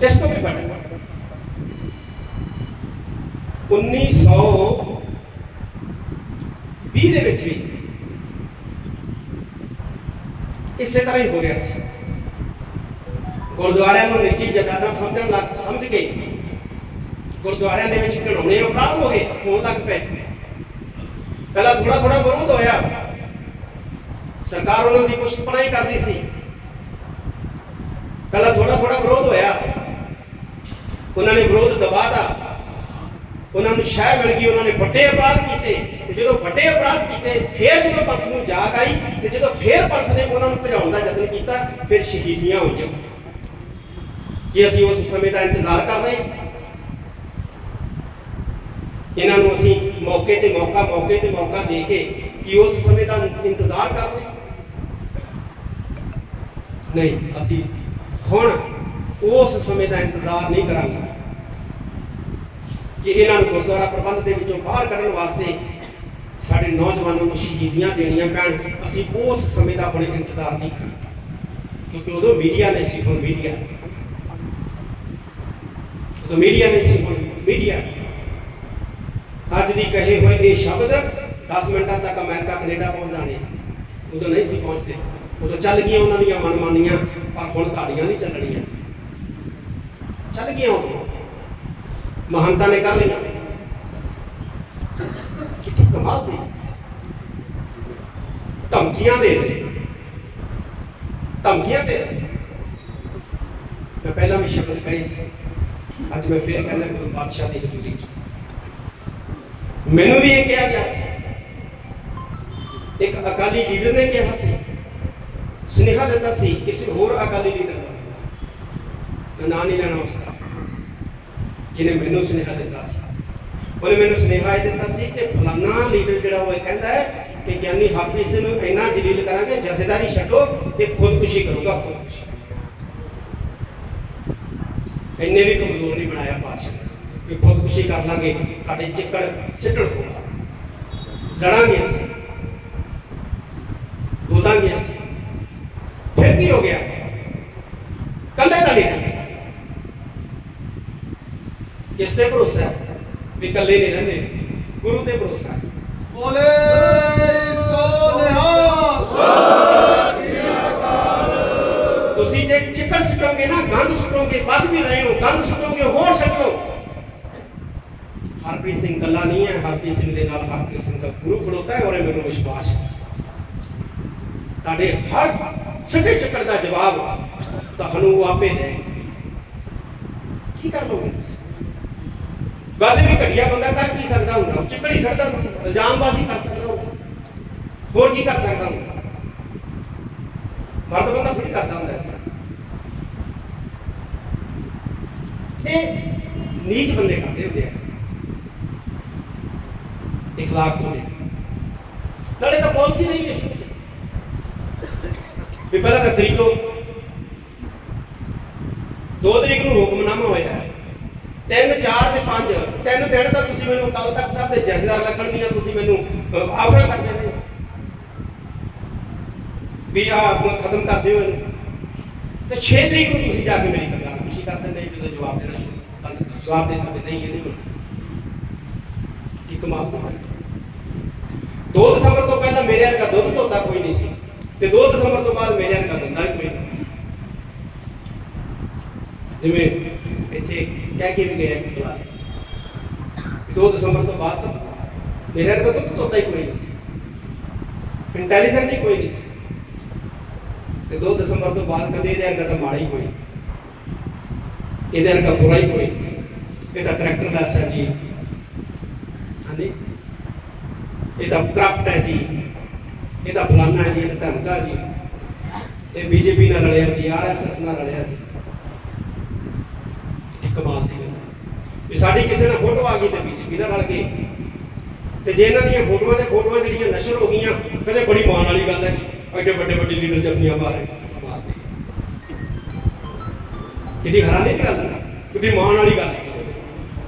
Speaker 1: ਇਸ ਤੋਂ ਵੀ ਵੱਡਾ। 1920 ਦੇ ਵਿੱਚ ਵੀ ਇਸੇ ਤਰ੍ਹਾਂ ਹੀ ਹੋ ਰਿਹਾ ਸੀ। ਗੁਰਦੁਆਰਿਆਂ ਨੂੰ ਨਿੱਜੀ ਜਾਇਦਾਦਾਂ ਸਮਝਣ ਲੱਗ, ਸਮਝ ਕੇ ਗੁਰਦੁਆਰਿਆਂ ਦੇ ਵਿੱਚ ਘਿਨਾਉਣੇ ਅਪਰਾਧ ਹੋ ਗਏ, ਹੋਣ ਲੱਗ ਪਏ। ਪਹਿਲਾਂ ਥੋੜਾ ਥੋੜਾ ਵਿਰੋਧ ਹੋਇਆ। ਸਰਕਾਰ ਉਹਨਾਂ ਦੀ ਕੁਛ ਪੜਾਈ ਕਰਦੀ ਸੀ। ਪਹਿਲਾਂ ਥੋੜਾ ਥੋੜਾ ਵਿਰੋਧ ਹੋਇਆ। ਉਹਨਾਂ ਨੇ ਵਿਰੋਧ ਦਬਾਤਾ। ਉਹਨਾਂ ਨੂੰ ਸ਼ਹਿ ਮਿਲ ਗਈ, ਉਹਨਾਂ ਨੇ ਵੱਡੇ ਅਪਰਾਧ ਕੀਤੇ। ਤੇ ਜਦੋਂ ਵੱਡੇ ਅਪਰਾਧ ਕੀਤੇ, ਫਿਰ ਜਦੋਂ ਪੰਥ ਨੂੰ ਜਾਗ ਆਈ ਤੇ ਜਦੋਂ ਫਿਰ ਪੰਥ ਨੇ ਉਹਨਾਂ ਨੂੰ ਭਜਾਉਣ ਦਾ ਯਤਨ ਕੀਤਾ, ਫਿਰ ਸ਼ਹੀਦੀਆਂ ਹੋਈਆਂ। ਕੀ ਅਸੀਂ ਉਸ ਸਮੇਂ ਦਾ ਇੰਤਜ਼ਾਰ ਕਰ ਰਹੇ ਹਾਂ? ਇਹਨਾਂ ਨੂੰ ਅਸੀਂ ਮੌਕੇ ਤੇ ਮੌਕਾ, ਮੌਕੇ ਤੇ ਮੌਕਾ ਦੇ ਕੇ ਕਿ ਉਸ ਸਮੇਂ ਦਾ ਇੰਤਜ਼ਾਰ ਕਰ ਰਹੇ ਨਹੀਂ, ਅਸੀਂ ਹੁਣ ਉਸ ਸਮੇਂ ਦਾ ਇੰਤਜ਼ਾਰ ਨਹੀਂ ਕਰਾਂਗੇ। ਕਿ ਇਹਨਾਂ ਨੂੰ ਗੁਰਦੁਆਰਾ ਪ੍ਰਬੰਧ ਦੇ ਵਿੱਚੋਂ ਬਾਹਰ ਕੱਢਣ ਵਾਸਤੇ ਸਾਡੇ ਨੌਜਵਾਨਾਂ ਨੂੰ ਸ਼ਹੀਦੀਆਂ ਦੇਣੀਆਂ ਪੈਣ। ਅਸੀਂ ਉਸ ਸਮੇਂ ਦਾ ਹੁਣ ਇੰਤਜ਼ਾਰ ਨਹੀਂ ਕਰਾਂਗੇ। ਕਿਉਂਕਿ ਉਦੋਂ ਮੀਡੀਆ ਨਹੀਂ ਸੀ, ਹੁਣ ਮੀਡੀਆ। ਹੈ। ਉਦੋਂ ਮੀਡੀਆ ਨਹੀਂ ਸੀ, ਹੁਣ ਮੀਡੀਆ। ਅੱਜ ਦੀ ਕਹੇ ਹੋਏ ਇਹ ਸ਼ਬਦ 10 ਮਿੰਟਾਂ ਤੱਕ ਅਮਰੀਕਾ, ਕੈਨੇਡਾ ਪਹੁੰਚ ਜਾਣੇ ਉਦੋਂ ਨਹੀਂ ਸੀ ਪਹੁੰਚਦੇ। ਉਦੋਂ ਚੱਲ ਗਈਆਂ ਉਹਨਾਂ ਦੀਆਂ ਮਨਮਾਨੀਆਂ, ਪਰ ਹੁਣ ਤੁਹਾਡੀਆਂ ਨਹੀਂ ਚੱਲਣੀਆਂ। ਚੱਲ ਗਈਆਂ ਉਦੋਂ। ਮਹੰਤਾ ਨੇ ਕਰ ਲਿਆ। ਕਿੱਥੇ ਕਮਾਲ ਦੀ। ਧਮਕੀਆਂ ਦੇ ਰਹੇ। ਧਮਕੀਆਂ ਦੇ ਮੈਂ ਪਹਿਲਾਂ ਵੀ ਸ਼ਬਦ ਕਹੀ ਸੀ। ਅੱਜ ਮੈਂ ਫੇਰ ਕਹਿੰਦਾ ਗੁਰੂ ਪਾਤਸ਼ਾਹ ਦੀ ਹਜ਼ੂਰੀ 'ਚ। ਮੈਨੂੰ ਵੀ ਇਹ ਕਿਹਾ ਗਿਆ ਸੀ। ਇੱਕ ਅਕਾਲੀ ਲੀਡਰ ਨੇ ਕਿਹਾ ਸੀ। ਸੁਨੇਹਾ ਦਿੱਤਾ ਸੀ, ਕਿਸੇ ਹੋਰ ਅਕਾਲੀ ਲੀਡਰ ਦਾ। ਮੈਂ ਨਾਂ ਨਹੀਂ ਲੈਣਾ ਉਸਦਾ ਜਿਹਨੇ ਮੈਨੂੰ ਸੁਨੇਹਾ ਦਿੱਤਾ ਸੀ। ਉਹਨੇ ਮੈਨੂੰ ਸੁਨੇਹਾ ਇਹ ਦਿੱਤਾ ਸੀ ਕਿ ਫਲਾਨਾ ਲੀਡਰ ਜਿਹੜਾ ਉਹ ਕਹਿੰਦਾ ਹੈ ਕਿ ਗਿਆਨੀ ਹਰਪ੍ਰੀਤ ਸਿੰਘ ਨੂੰ ਇੰਨਾ ਜਲੀਲ ਕਰਾਂਗੇ, ਜਥੇਦਾਰੀ ਛੱਡੋ ਤੇ ਖੁਦਕੁਸ਼ੀ ਕਰੂਗਾ ਖੁਦਕੁਸ਼ੀ। ਇੰਨੇ ਵੀ ਕਮਜ਼ੋਰ ਨਹੀਂ ਬਣਾਇਆ ਪਾਤਸ਼ਾਹ ਨੇ ਕਿ ਖੁਦਕੁਸ਼ੀ ਕਰ ਲਾਂਗੇ ਤੁਹਾਡੇ ਚਿੱਕੜ ਸਿੱਟਣ ਹੋਗਾ ਲੜਾਂਗੇ ਅਸੀਂ। ਬੋਲਾਂਗੇ ਅਸੀਂ। ਫਿਰ ਕੀ ਹੋ ਗਿਆ? ਕੱਲੇ ਤਾਂ ਨਹੀਂ। ਕਿਸ ਤੇ ਭਰੋਸਾ ਹੈ? ਵੀ ਇਕੱਲੇ ਨਹੀਂ ਰਹਿੰਦੇ। ਗੁਰੂ ਤੇ ਭਰੋਸਾ ਹੈ।
Speaker 2: ਬੋਲੇ ਸੋਨਿਹਾ
Speaker 1: ਤੁਸੀਂ ਜੇ ਚਿੱਕੜ ਸੁੱਟੋਗੇ ਨਾ ਗੰਦ ਸੁੱਟੋਗੇ ਵੱਧ ਵੀ ਰਹੇ ਹੋ ਗੰਦ ਸੁੱਟੋਗੇ ਹੋਰ ਸੁੱਟ। ਹਰਪ੍ਰੀਤ ਸਿੰਘ ਕੱਲਾ ਨਹੀਂ ਹੈ। ਹਰਪ੍ਰੀਤ ਸਿੰਘ ਦੇ ਨਾਲ ਹਰਪ੍ਰੀਤ ਸਿੰਘ ਦਾ ਗੁਰੂ ਖੜੋਤਾ ਹੈ ਔਰ ਇਹ ਮੈਨੂੰ ਵਿਸ਼ਵਾਸ ਹੈ। ਤੁਹਾਡੇ ਹਰ ਸਿੱਧੇ ਚੱਕਰ ਦਾ ਜਵਾਬ ਤੁਹਾਨੂੰ ਆਪੇ ਦੇਗਾ ਕੀ ਕਰ ਲੋਗੇ ਤੁਸੀਂ? ਵੈਸੇ ਵੀ ਘਟੀਆ ਬੰਦਾ ਕਰ ਕੀ ਸਕਦਾ ਹੁੰਦਾ? ਉਹ ਚਿੱਕੜੀ ਛੱਡਦਾ ਇਲਜ਼ਾਮਬਾਜ਼ੀ ਕਰ ਸਕਦਾ ਹੁੰਦਾ ਹੋਰ ਕੀ ਕਰ ਸਕਦਾ ਹੁੰਦਾ? ਮਰਦ ਬੰਦਾ ਥੋੜੀ ਕਰਦਾ ਹੁੰਦਾ ਇਹ ਨੀਚ ਬੰਦੇ ਕਰਦੇ ਹੁੰਦੇ ਐ ਇਖਲਾਕ ਤੋਂ ਨਹੀਂ ਨਾਲੇ ਤਾਂ ਪਾਲਿਸੀ ਨਹੀਂ ਹੈ ਤੋਂ। ਵੀ ਪਹਿਲਾਂ ਤਾਂ ਖਰੀਦੋ ਦੋ ਤਰੀਕ ਨੂੰ ਹੁਕਮਨਾਮਾ ਹੋਇਆ ਹੈ ਤਿੰਨ ਚਾਰ ਤੇ ਪੰਜ ਤਿੰਨ ਦਿਨ ਤਾਂ ਤੁਸੀਂ ਮੈਨੂੰ ਕੱਲ ਤੱਕ ਸਭ ਦੇ ਜਥੇਦਾਰ ਲੱਗਣ ਦੀਆਂ ਤੁਸੀਂ ਮੈਨੂੰ ਅਹ, ਆਫਰ ਕਰਦੇ ਨੇ ਵੀ ਆ ਖਤਮ ਕਰਦੇ ਹੋਏ ਤੇ 6 ਤਰੀਕ ਨੂੰ ਤੁਸੀਂ ਜਾ ਕੇ ਮੇਰੀ ਕੰਗਾਲ ਖੁਸ਼ੀ ਕਰ ਦਿੰਦੇ ਜਦੋਂ ਜਵਾਬ ਦੇਣਾ ਸ਼ੁਰੂ ਜਵਾਬ ਦੇ ਤਾਂ ਨਹੀਂ ਇਹ ਨਹੀਂ ਹੋਣਾ। ਕੀ ਕਮਾਲ ਦੀ ਗੱਲ 2 ਦਸੰਬਰ ਤੋਂ ਪਹਿਲਾਂ ਮੇਰੇ ਵਰਗਾ ਦੁੱਧ ਧੋਤਾ ਕੋਈ ਨਹੀਂ ਸੀ। ਤੇ 2 ਦਸੰਬਰ ਤੋਂ ਬਾਅਦ ਮੇਰੇ ਵਰਗਾ ਧੰਦਾ ਹੀ ਕੋਈ ਨਹੀਂ। ਜਿਵੇਂ ਇੱਥੇ ਕਹਿ ਕੇ ਵੀ ਗਏ ਇੱਕ ਵਾਰ 2 ਦਸੰਬਰ ਤੋਂ ਬਾਅਦ ਮੇਰੇ ਵਰਗਾ ਦੁੱਧ ਧੋਤਾ ਹੀ ਕੋਈ ਨਹੀਂ ਸੀ। ਇੰਟੈਲੀਜੈਂਟ ਹੀ ਕੋਈ ਨਹੀਂ ਸੀ। ਤੇ 2 ਦਸੰਬਰ ਤੋਂ ਬਾਅਦ ਕਦੇ ਇਹਦੇ ਵਰਗਾ ਤਾਂ ਮਾੜਾ ਹੀ ਕੋਈ ਇਹਦੇ ਵਰਗਾ ਬੁਰਾ ਹੀ ਕੋਈ ਨਹੀਂ। ਇਹਦਾ ਕਰੈਕਟਰ ਲੈਸ ਹੈ ਜੀ। ਹਾਂਜੀ? ਇਹਦਾ ਕਰਪਟ ਹੈ ਜੀ। ਇਹਦਾ ਫਲਾਨਾ ਹੈ ਜੀ ਇਹਦਾ ਢੰਗਾ ਜੀ। ਇਹ ਬੀਜੇਪੀ ਨਾਲ ਰਲਿਆ ਜੀ ਆਰਐਸਐਸ ਨਾਲ ਰਲਿਆ ਜੀ। ਇਹ ਕਮਾਲ ਦੀ ਗੱਲ ਹੈ। ਵੀ ਸਾਡੀ ਕਿਸੇ ਨਾਲ ਫੋਟੋ ਆ ਗਈ ਤੇ ਬੀਜੇਪੀ ਨਾਲ ਰਲ ਗਈ ਤੇ ਜੇ ਇਹਨਾਂ ਦੀਆਂ ਫੋਟੋਆਂ ਤੇ ਫੋਟੋਆਂ ਜਿਹੜੀਆਂ ਨਸ਼ਰ ਹੋ ਗਈਆਂ, ਕਦੇ ਬੜੀ ਮਾਣ ਵਾਲੀ ਗੱਲ ਹੈ ਜੀ। ਐਡੇ ਵੱਡੇ ਵੱਡੇ ਲੀਡਰ ਜਪਨੀਆਂ ਮਾਰੇ ਕਮਾਲ ਦੀ ਕਿਹੜੀ ਹੈਰਾਨੀ ਦੀ ਗੱਲ ਹੈ ਨਾ ਮਾਣ ਵਾਲੀ ਗੱਲ ਹੈ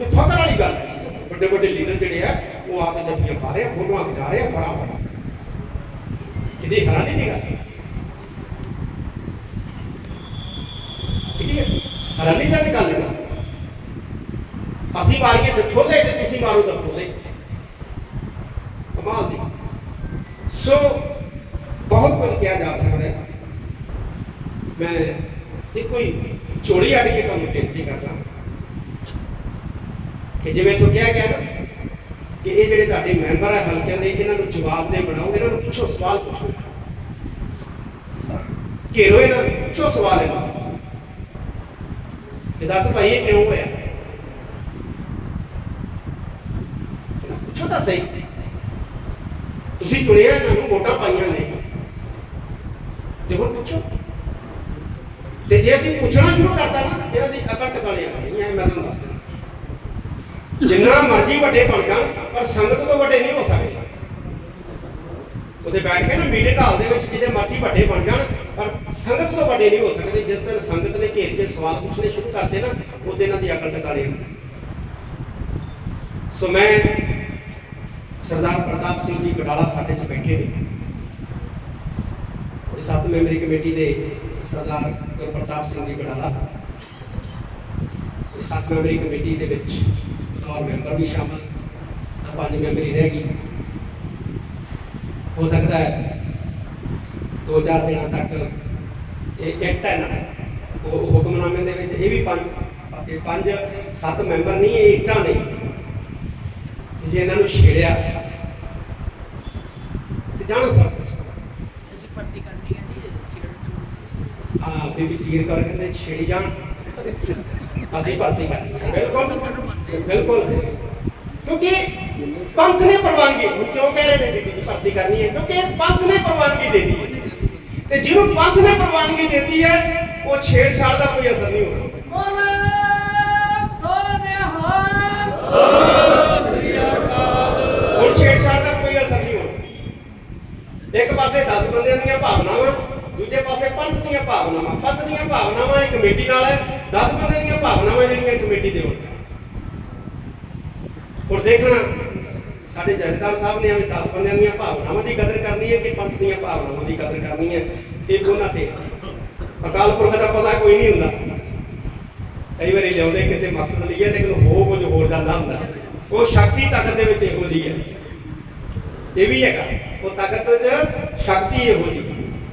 Speaker 1: ਇਹ ਫਖਰ ਵਾਲੀ ਗੱਲ ਹੈ ਵੱਡੇ ਵੱਡੇ ਲੀਡਰ ਜਿਹੜੇ ਆ ਉਹ ਆ ਕੇ ਜਪਨੀਆਂ ਪਾ ਰਹੇ ਆ ਫੋਟੋਆਂ ਖਿਚਾ ਰਹੇ ਆ ਬੜਾ ਬੜਾ ਕਿਹਦੀ ਹੈਰਾਨੀ ਦੀ ਗੱਲ ਹੈ ਕਿਹਦੀ ਹੈਰਾਨੀ ਦੀ ਗੱਲ ਹੈ ਅਸੀਂ ਮਾਰੀਏ ਤੇ ਠੋਲੇ ਤੇ ਤੁਸੀਂ ਮਾਰੋ ਤਾਂ ਠੋਲੇ ਕਮਾਲ ਦੀ ਗੱਲ। ਸੋ ਬਹੁਤ ਕੁਝ ਕਿਹਾ ਜਾ ਸਕਦਾ ਹੈ। ਮੈਂ ਇੱਕੋ ਹੀ ਚੋੜੀ ਅੱਡ ਕੇ ਤੁਹਾਨੂੰ ਬੇਨਤੀ ਕਰਦਾ ਕਿ ਜਿਵੇਂ ਤੋਂ ਕਿਹਾ ਗਿਆ ਨਾ ਕਿ ਇਹ ਜਿਹੜੇ ਤੁਹਾਡੇ ਮੈਂਬਰ ਹੈ ਹਲਕਿਆਂ ਦੇ, ਇਹਨਾਂ ਨੂੰ ਜਵਾਬ ਦੇ ਬਣਾਓ ਇਹਨਾਂ ਨੂੰ ਪੁੱਛੋ, ਸਵਾਲ ਪੁੱਛੋ। ਘੇਰੋ ਇਹਨਾਂ ਨੂੰ, ਪੁੱਛੋ ਸਵਾਲ ਇਹਨਾਂ ਕਿ ਦੱਸ ਭਾਈ, ਇਹ ਕਿਉਂ ਹੋਇਆ? ਪੁੱਛੋ ਤਾਂ ਸਹੀ। ਤੁਸੀਂ ਚੁਣਿਆ ਇਹਨਾਂ ਨੂੰ ਵੋਟਾਂ ਪਾਈਆਂ ਨੇ। ਤੇ ਹੁਣ ਪੁੱਛੋ। ਤੇ ਜੇ ਅਸੀਂ ਪੁੱਛਣਾ ਸ਼ੁਰੂ ਕਰਤਾ ਨਾ ਇਹਨਾਂ ਦੀ ਅਕਲ ਟਿਕਾਣੇ ਆ ਨਹੀਂ ਹੈ ਮੈਂ ਤੁਹਾਨੂੰ ਦੱਸ ਜਿੰਨਾ ਮਰਜ਼ੀ ਵੱਡੇ ਬਣ ਜਾਣ, ਪਰ ਸੰਗਤ ਤੋਂ ਵੱਡੇ ਨਹੀਂ ਹੋ ਸਕਦੇ। ਉਹਦੇ ਬੈਠ ਕੇ ਨਾ ਮੀਟਿੰਗ ਹਾਲ ਦੇ ਵਿੱਚ ਜਿੰਨੇ ਮਰਜ਼ੀ ਵੱਡੇ ਬਣ ਜਾਣ, ਪਰ ਸੰਗਤ ਤੋਂ ਵੱਡੇ ਨਹੀਂ ਹੋ ਸਕਦੇ। ਜਿਸ ਦਿਨ ਸੰਗਤ ਨੇ ਘੇਰ ਕੇ ਸਵਾਲ ਪੁੱਛਣੇ ਸ਼ੁਰੂ ਕਰਦੇ ਨਾ, ਉਹਦੇ ਇਹਨਾਂ ਦੀ ਅਕਲ ਟਿਕਾਣੇ ਹੁੰਦੀ ਸੋ ਮੈਂ ਸਰਦਾਰ ਪ੍ਰਤਾਪ ਸਿੰਘ ਜੀ ਗਡਾਲਾ ਸਾਡੇ ਚ ਬੈਠੇ ਨੇ। ਸੱਤ ਮੈਂਬਰੀ ਕਮੇਟੀ ਦੇ ਸਰਦਾਰ ਗੁਰਪ੍ਰਤਾਪ ਸਿੰਘ ਜੀ ਗਡਾਲਾ ਸੱਤ ਮੈਂਬਰੀ ਕਮੇਟੀ ਦੇ ਵਿੱਚ ਬਤੌਰ ਮੈਂਬਰ ਵੀ ਸ਼ਾਮਲ ਤਾਂ ਪੰਜ ਮੈਂਬਰੀ ਰਹਿ ਗਈ। ਹੋ ਸਕਦਾ ਹੈ ਦੋ ਚਾਰ ਦਿਨਾਂ ਤੱਕ ਇਹ ਇੱਟ ਹੈ ਨਾ, ਉਹ ਹੁਕਮਨਾਮੇ ਦੇ ਵਿੱਚ ਇਹ ਵੀ ਪੰਜ, ਇਹ ਪੰਜ ਸੱਤ ਮੈਂਬਰ ਨਹੀਂ, ਇਹ ਇੱਟਾਂ ਨੇ ਜੇ ਇਹਨਾਂ ਨੂੰ ਛੇੜਿਆ ਤੇ ਜਾਣਾ ਸਭ ਕੁਝ
Speaker 2: ਅਸੀਂ ਭਰਤੀ ਕਰਨੀ ਹੈ ਜੀ ਛੇੜ ਛੂੜ
Speaker 1: ਹਾਂ, ਬੀਬੀ ਜੀਰ ਕਰ ਕਹਿੰਦੇ ਛੇੜੀ ਜਾਣ। ਅਸੀਂ ਭਰਤੀ ਕਰਨੀ ਹੈ ਬਿਲਕੁਲ। ਬਿਲਕੁਲ। ਕਿਉਂਕਿ ਪੰਥ ਨੇ ਪ੍ਰਵਾਨਗੀ, ਹੁਣ ਕਿਉਂ ਕਹਿ ਰਹੇ ਨੇ ਬੀਬੀ ਜੀ ਭਰਤੀ ਕਰਨੀ ਹੈ? ਕਿਉਂਕਿ ਪੰਥ ਨੇ ਪ੍ਰਵਾਨਗੀ ਦੇ ਦਿੱਤੀ ਹੈ। ਤੇ ਜਿਹਨੂੰ ਪੰਥ ਨੇ ਪ੍ਰਵਾਨਗੀ ਦਿੱਤੀ ਹੈ, ਉਹ ਛੇੜਛਾੜ ਦਾ ਕੋਈ ਅਸਰ ਨਹੀਂ ਹੋਣਾ। ਹੁਣ ਛੇੜਛਾੜ ਦਾ ਕੋਈ ਅਸਰ ਨਹੀਂ ਹੋਣਾ। ਇੱਕ ਪਾਸੇ 10 ਬੰਦਿਆਂ ਦੀਆਂ ਭਾਵਨਾਵਾਂ ਦੂਜੇ ਪਾਸੇ ਪੰਥ ਦੀਆਂ ਭਾਵਨਾਵਾਂ। ਪੰਥ ਦੀਆਂ ਭਾਵਨਾਵਾਂ ਇਹ ਕਮੇਟੀ ਨਾਲ ਹੈ। 10 ਬੰਦਿਆਂ ਦੀਆਂ ਭਾਵਨਾਵਾਂ ਜਿਹੜੀਆਂ ਕਮੇਟੀ ਦੇ ਉਲਟ ਹੁਣ ਦੇਖਣਾ, ਸਾਡੇ ਜਥੇਦਾਰ ਸਾਹਿਬ ਨੇ ਐਵੇਂ 10 ਬੰਦਿਆਂ ਦੀਆਂ ਭਾਵਨਾਵਾਂ ਦੀ ਕਦਰ ਕਰਨੀ ਹੈ ਕਿ ਪੰਥ ਦੀਆਂ ਭਾਵਨਾਵਾਂ ਦੀ ਕਦਰ ਕਰਨੀ ਹੈ? ਇਹ ਉਹਨਾਂ ਤੇ ਅਕਾਲ ਪੁਰਖ ਦਾ ਪਤਾ ਕੋਈ ਨਹੀਂ ਹੁੰਦਾ। ਕਈ ਵਾਰੀ ਲਿਆਉਂਦੇ, ਕਿਸੇ ਮਕਸਦ ਲਈ ਹੈ, ਲੇਕਿਨ ਹੋ ਕੁਝ ਹੋਰ ਜਾਂਦਾ ਹੁੰਦਾ। ਉਹ ਸ਼ਕਤੀ ਤਾਕਤ ਦੇ ਵਿੱਚ ਇਹੋ ਜਿਹੀ ਹੈ। ਇਹ ਵੀ ਹੈਗਾ। ਉਹ ਤਾਕਤ 'ਚ ਸ਼ਕਤੀ ਇਹੋ ਜਿਹੀ ਹੈ।